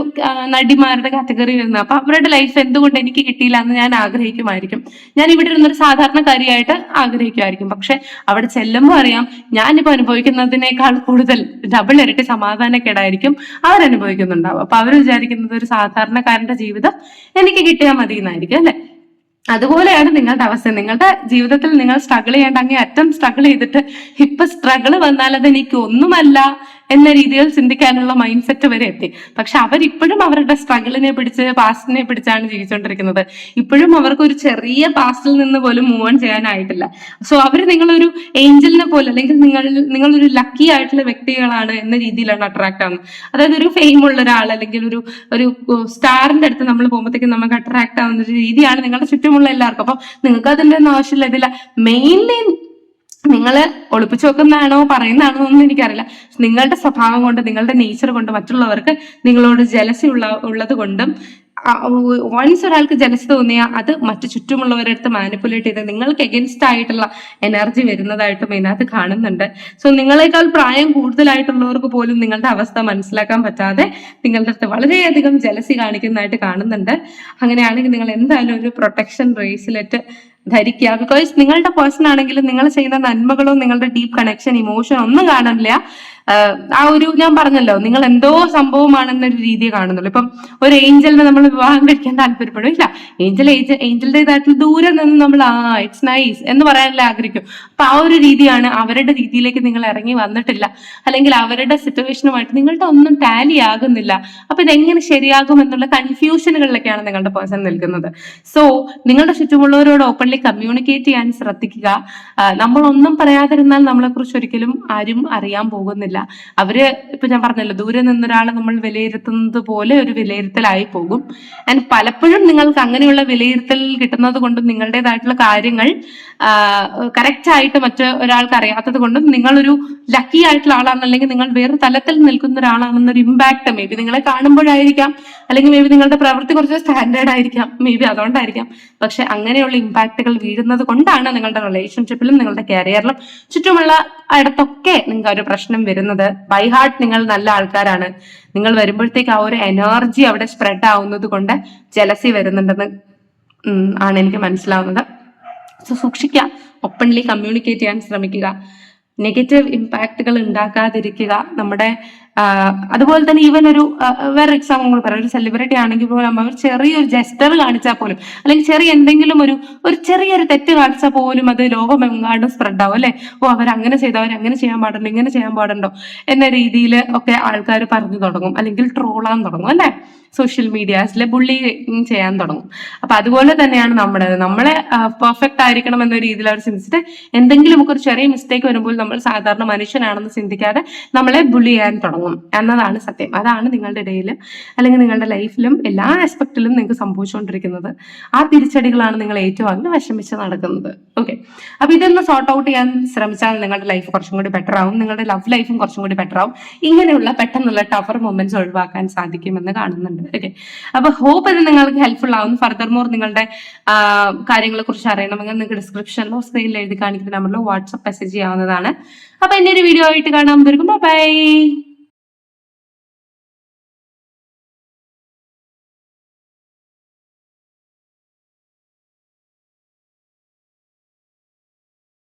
Speaker 1: നടിമാരുടെ കാറ്റഗറി വരുന്നത്. അപ്പൊ അവരുടെ ലൈഫ് എന്തുകൊണ്ട് എനിക്ക് കിട്ടിയില്ല എന്ന് ഞാൻ ആഗ്രഹിക്കുമായിരിക്കും. ഞാൻ ഇവിടെ ഇരുന്നൊരു സാധാരണക്കാരിയായിട്ട് ആഗ്രഹിക്കുമായിരിക്കും. പക്ഷെ അവിടെ ചെല്ലുമ്പോൾ അറിയാം ഞാനിപ്പോ അനുഭവിക്കുന്നതിനേക്കാൾ കൂടുതൽ ഡബിൾ ഇരട്ടി സമാധാനക്കേടായിരിക്കും അവരനുഭവിക്കുന്നുണ്ടാവും അപ്പൊ അവർ വിചാരിക്കുന്നത് ഒരു സാധാരണക്കാരന്റെ ജീവിതം എനിക്ക് കിട്ടിയാൽ മതി എന്നായിരിക്കും അല്ലെ? അതുപോലെയാണ് നിങ്ങളുടെ അവസ്ഥ. നിങ്ങളുടെ ജീവിതത്തിൽ നിങ്ങൾ സ്ട്രഗിൾ ചെയ്യേണ്ട അങ്ങേ അറ്റം സ്ട്രഗിൾ ചെയ്തിട്ട് ഇപ്പൊ സ്ട്രഗിൾ വന്നാൽ അത് എനിക്ക് ഒന്നുമല്ല എന്ന രീതിയിൽ ചിന്തിക്കാനുള്ള മൈൻഡ് സെറ്റ് വരെ എത്തി. പക്ഷെ അവരിപ്പോഴും അവരുടെ സ്ട്രഗിളിനെ പിടിച്ച് പാസ്റ്റിനെ പിടിച്ചാണ് ജീവിച്ചുകൊണ്ടിരിക്കുന്നത് ഇപ്പോഴും അവർക്ക് ഒരു ചെറിയ പാസ്റ്റിൽ നിന്ന് പോലും മൂവ് ഓൺ ചെയ്യാനായിട്ടില്ല. സോ അവർ നിങ്ങളൊരു ഏഞ്ചലിനെ പോലെ അല്ലെങ്കിൽ നിങ്ങൾ നിങ്ങളൊരു ലക്കി ആയിട്ടുള്ള വ്യക്തികളാണ് എന്ന രീതിയിലാണ് അട്രാക്ട് ആവുന്നത്. അതായത് ഒരു ഫെയിം ഉള്ള ഒരാൾ അല്ലെങ്കിൽ ഒരു ഒരു സ്റ്റാറിന്റെ അടുത്ത് നമ്മൾ പോകുമ്പോഴത്തേക്കും നമുക്ക് അട്രാക്ട് ആവുന്ന ഒരു രീതിയാണ് നിങ്ങളുടെ ചുറ്റുമുള്ള എല്ലാവർക്കും. അപ്പം നിങ്ങൾക്ക് അതിന്റെ ഒന്നും ആവശ്യമില്ല. ഇതില്ല. മെയിൻലി നിങ്ങൾ ഒളിപ്പിച്ചു വെക്കുന്നതാണോ പറയുന്നതാണോ എന്നൊന്നും എനിക്കറിയില്ല. നിങ്ങളുടെ സ്വഭാവം കൊണ്ട് നിങ്ങളുടെ നേച്ചർ കൊണ്ട് മറ്റുള്ളവർക്ക് നിങ്ങളോട് ജലസി ഉള്ള ഉള്ളത് കൊണ്ടും വൺസ് ഒരാൾക്ക് ജലസി തോന്നിയാൽ അത് മറ്റു ചുറ്റുമുള്ളവരുടെ അടുത്ത് മാനിപ്പുലേറ്റ് ചെയ്ത് നിങ്ങൾക്ക് എഗൻസ്റ്റ് ആയിട്ടുള്ള എനർജി വരുന്നതായിട്ടും ഇതിനകത്ത് കാണുന്നുണ്ട്. സോ നിങ്ങളെക്കാൾ പ്രായം കൂടുതലായിട്ടുള്ളവർക്ക് പോലും നിങ്ങളുടെ അവസ്ഥ മനസ്സിലാക്കാൻ പറ്റാതെ നിങ്ങളുടെ അടുത്ത് വളരെയധികം ജലസി കാണിക്കുന്നതായിട്ട് കാണുന്നുണ്ട്. അങ്ങനെയാണെങ്കിൽ നിങ്ങൾ എന്തായാലും ഒരു പ്രൊട്ടക്ഷൻ ബ്രേസ്ലെറ്റ് ധരിക്കുക. ബിക്കോസ് നിങ്ങളുടെ പേഴ്സൺ ആണെങ്കിലും നിങ്ങൾ ചെയ്യുന്ന നന്മകളോ നിങ്ങളുടെ ഡീപ്പ് കണക്ഷൻ ഇമോഷൻ ഒന്നും കാണില്ല ആ ഒരു ഞാൻ പറഞ്ഞല്ലോ നിങ്ങൾ എന്തോ സംഭവമാണെന്നൊരു രീതി കാണുന്നുള്ളൂ. ഇപ്പം ഒരു ഏഞ്ചലിനെ നമ്മൾ വിവാഹം കഴിക്കാൻ താല്പര്യപ്പെടും. ഇല്ല ഏഞ്ചൽ ഏഞ്ചൽ ഏഞ്ചലിന്റെതായിട്ടുള്ള ദൂരെ നിന്ന് നമ്മൾ ആ ഇറ്റ്സ് നൈസ് എന്ന് പറയാനല്ലേ ആഗ്രഹിക്കും. അപ്പൊ ആ ഒരു രീതിയാണ് അവരുടെ രീതിയിലേക്ക് നിങ്ങൾ ഇറങ്ങി വന്നിട്ടില്ല. അല്ലെങ്കിൽ അവരുടെ സിറ്റുവേഷനുമായിട്ട് നിങ്ങളുടെ ഒന്നും ടാലി ആകുന്നില്ല. അപ്പൊ ഇതെങ്ങനെ ശരിയാകും എന്നുള്ള കൺഫ്യൂഷനുകളിലൊക്കെയാണ് നിങ്ങളുടെ പേഴ്സൺ നിൽക്കുന്നത്. സോ നിങ്ങളുടെ ചുറ്റുമുള്ളവരോട് ഓപ്പൺലി കമ്മ്യൂണിക്കേറ്റ് ചെയ്യാൻ ശ്രദ്ധിക്കുക. നമ്മളൊന്നും പറയാതിരുന്നാൽ നമ്മളെ കുറിച്ച് ഒരിക്കലും ആരും അറിയാൻ പോകുന്നില്ല. അവർ ഇപ്പൊ ഞാൻ പറഞ്ഞല്ലോ ദൂരെ നിന്നൊരാളെ നമ്മൾ വിലയിരുത്തുന്നത് പോലെ ഒരു വിലയിരുത്തലായി പോകും. ആൻഡ് പലപ്പോഴും നിങ്ങൾക്ക് അങ്ങനെയുള്ള വിലയിരുത്തൽ കിട്ടുന്നത് കൊണ്ടും നിങ്ങളുടേതായിട്ടുള്ള കാര്യങ്ങൾ കറക്റ്റ് ആയിട്ട് മറ്റു ഒരാൾക്ക് അറിയാത്തത് കൊണ്ടും നിങ്ങളൊരു ലക്കി ആയിട്ടുള്ള ആളാണ് അല്ലെങ്കിൽ നിങ്ങൾ വേറെ തലത്തിൽ നിൽക്കുന്ന ഒരാളാണെന്നൊരു ഇമ്പാക്ട് മേ ബി നിങ്ങളെ കാണുമ്പോഴായിരിക്കാം. അല്ലെങ്കിൽ മേ ബി നിങ്ങളുടെ പ്രവൃത്തി കുറച്ച് സ്റ്റാൻഡേർഡ് ആയിരിക്കാം. മേ ബി അതുകൊണ്ടായിരിക്കാം. പക്ഷെ അങ്ങനെയുള്ള ഇമ്പാക്റ്റുകൾ വീഴുന്നത് കൊണ്ടാണ് നിങ്ങളുടെ റിലേഷൻഷിപ്പിലും നിങ്ങളുടെ കരിയറിലും ചുറ്റുമുള്ള ഇടത്തൊക്കെ നിങ്ങൾക്ക് ഒരു പ്രശ്നം വരുന്നത്. ബൈ ഹാർട്ട് നിങ്ങൾ നല്ല ആൾക്കാരാണ്. നിങ്ങൾ വരുമ്പോഴത്തേക്ക് ആ ഒരു എനർജി അവിടെ സ്പ്രെഡ് ആവുന്നത് കൊണ്ട് ജലസി വരുന്നുണ്ടെന്ന് ആണ് എനിക്ക് മനസ്സിലാവുന്നത്. സോ സൂക്ഷിക്കുക. ഓപ്പൺലി കമ്മ്യൂണിക്കേറ്റ് ചെയ്യാൻ ശ്രമിക്കുക. നെഗറ്റീവ് ഇമ്പാക്റ്റുകൾ ഉണ്ടാക്കാതിരിക്കുക. നമ്മുടെ അതുപോലെ തന്നെ ഈവൻ ഒരു വേറെ എക്സാമ്പിൾ നമ്മൾ പറയാം. ഒരു സെലിബ്രിറ്റി ആണെങ്കിൽ പോലും അവർ ചെറിയൊരു ജസ്റ്റർ കാണിച്ചാൽ പോലും അല്ലെങ്കിൽ ചെറിയ എന്തെങ്കിലും ഒരു ഒരു ചെറിയൊരു തെറ്റ് കാണിച്ചാൽ പോലും അത് ലോകമെങ്ങാണ്ടും സ്പ്രെഡ് ആവും അല്ലെ? ഓ അവർ അങ്ങനെ ചെയ്തു അവർ അങ്ങനെ ചെയ്യാൻ പാടുണ്ടോ ഇങ്ങനെ ചെയ്യാൻ പാടുണ്ടോ എന്ന രീതിയിൽ ഒക്കെ ആൾക്കാർ പറഞ്ഞു തുടങ്ങും അല്ലെങ്കിൽ ട്രോളാൻ തുടങ്ങും അല്ലെ? സോഷ്യൽ മീഡിയാസിലെ ബുള്ളി ചെയ്യാൻ തുടങ്ങും. അപ്പൊ അതുപോലെ തന്നെയാണ് നമ്മുടെ നമ്മളെ പെർഫെക്റ്റ് ആയിരിക്കണം എന്ന രീതിയിൽ അവർ ചിന്തിച്ചിട്ട് എന്തെങ്കിലും ഒക്കെ ഒരു ചെറിയ മിസ്റ്റേക്ക് വരുമ്പോൾ നമ്മൾ സാധാരണ മനുഷ്യനാണെന്ന് ചിന്തിക്കാതെ നമ്മളെ ബുള്ളി ചെയ്യാൻ തുടങ്ങും. എന്നതാണ് സത്യം. അതാണ് നിങ്ങളുടെ ഇടയിൽ അല്ലെങ്കിൽ നിങ്ങളുടെ ലൈഫിലും എല്ലാ ആസ്പെക്റ്റിലും നിങ്ങൾക്ക് സംഭവിച്ചുകൊണ്ടിരിക്കുന്നത്. ആ തിരിച്ചടികളാണ് നിങ്ങൾ ഏറ്റുവാങ്ങി വിഷമിച്ച് നടക്കുന്നത്. ഓക്കെ അപ്പൊ ഇതൊന്ന് സോർട്ട് ഔട്ട് ചെയ്യാൻ ശ്രമിച്ചാൽ നിങ്ങളുടെ ലൈഫ് കുറച്ചും കൂടി ബെറ്റർ ആവും. നിങ്ങളുടെ ലവ് ലൈഫും കുറച്ചും കൂടി ബെറ്റർ ആവും. ഇങ്ങനെയുള്ള പെട്ടെന്നുള്ള ടഫർ മൊമെന്റ്സ് ഒഴിവാക്കാൻ സാധിക്കുമെന്ന് കാണുന്നുണ്ട്. ഓക്കെ അപ്പൊ ഹോപ്പ് ഇത് നിങ്ങൾക്ക് ഹെൽപ്ഫുൾ ആവും ഫർദർ മോർ നിങ്ങളുടെ കാര്യങ്ങളെ കുറിച്ച് അറിയണമെങ്കിൽ നിങ്ങൾക്ക് ഡിസ്ക്രിപ്ഷനിലോ സ്ക്രീനിൽ എഴുതി കാണിക്കുന്ന നമ്പറിലോ വാട്സ്ആപ്പ് മെസ്സേജ് ചെയ്യാവുന്നതാണ്. അപ്പൊ എന്റെ ഒരു വീഡിയോ ആയിട്ട് കാണാൻ ബൈ.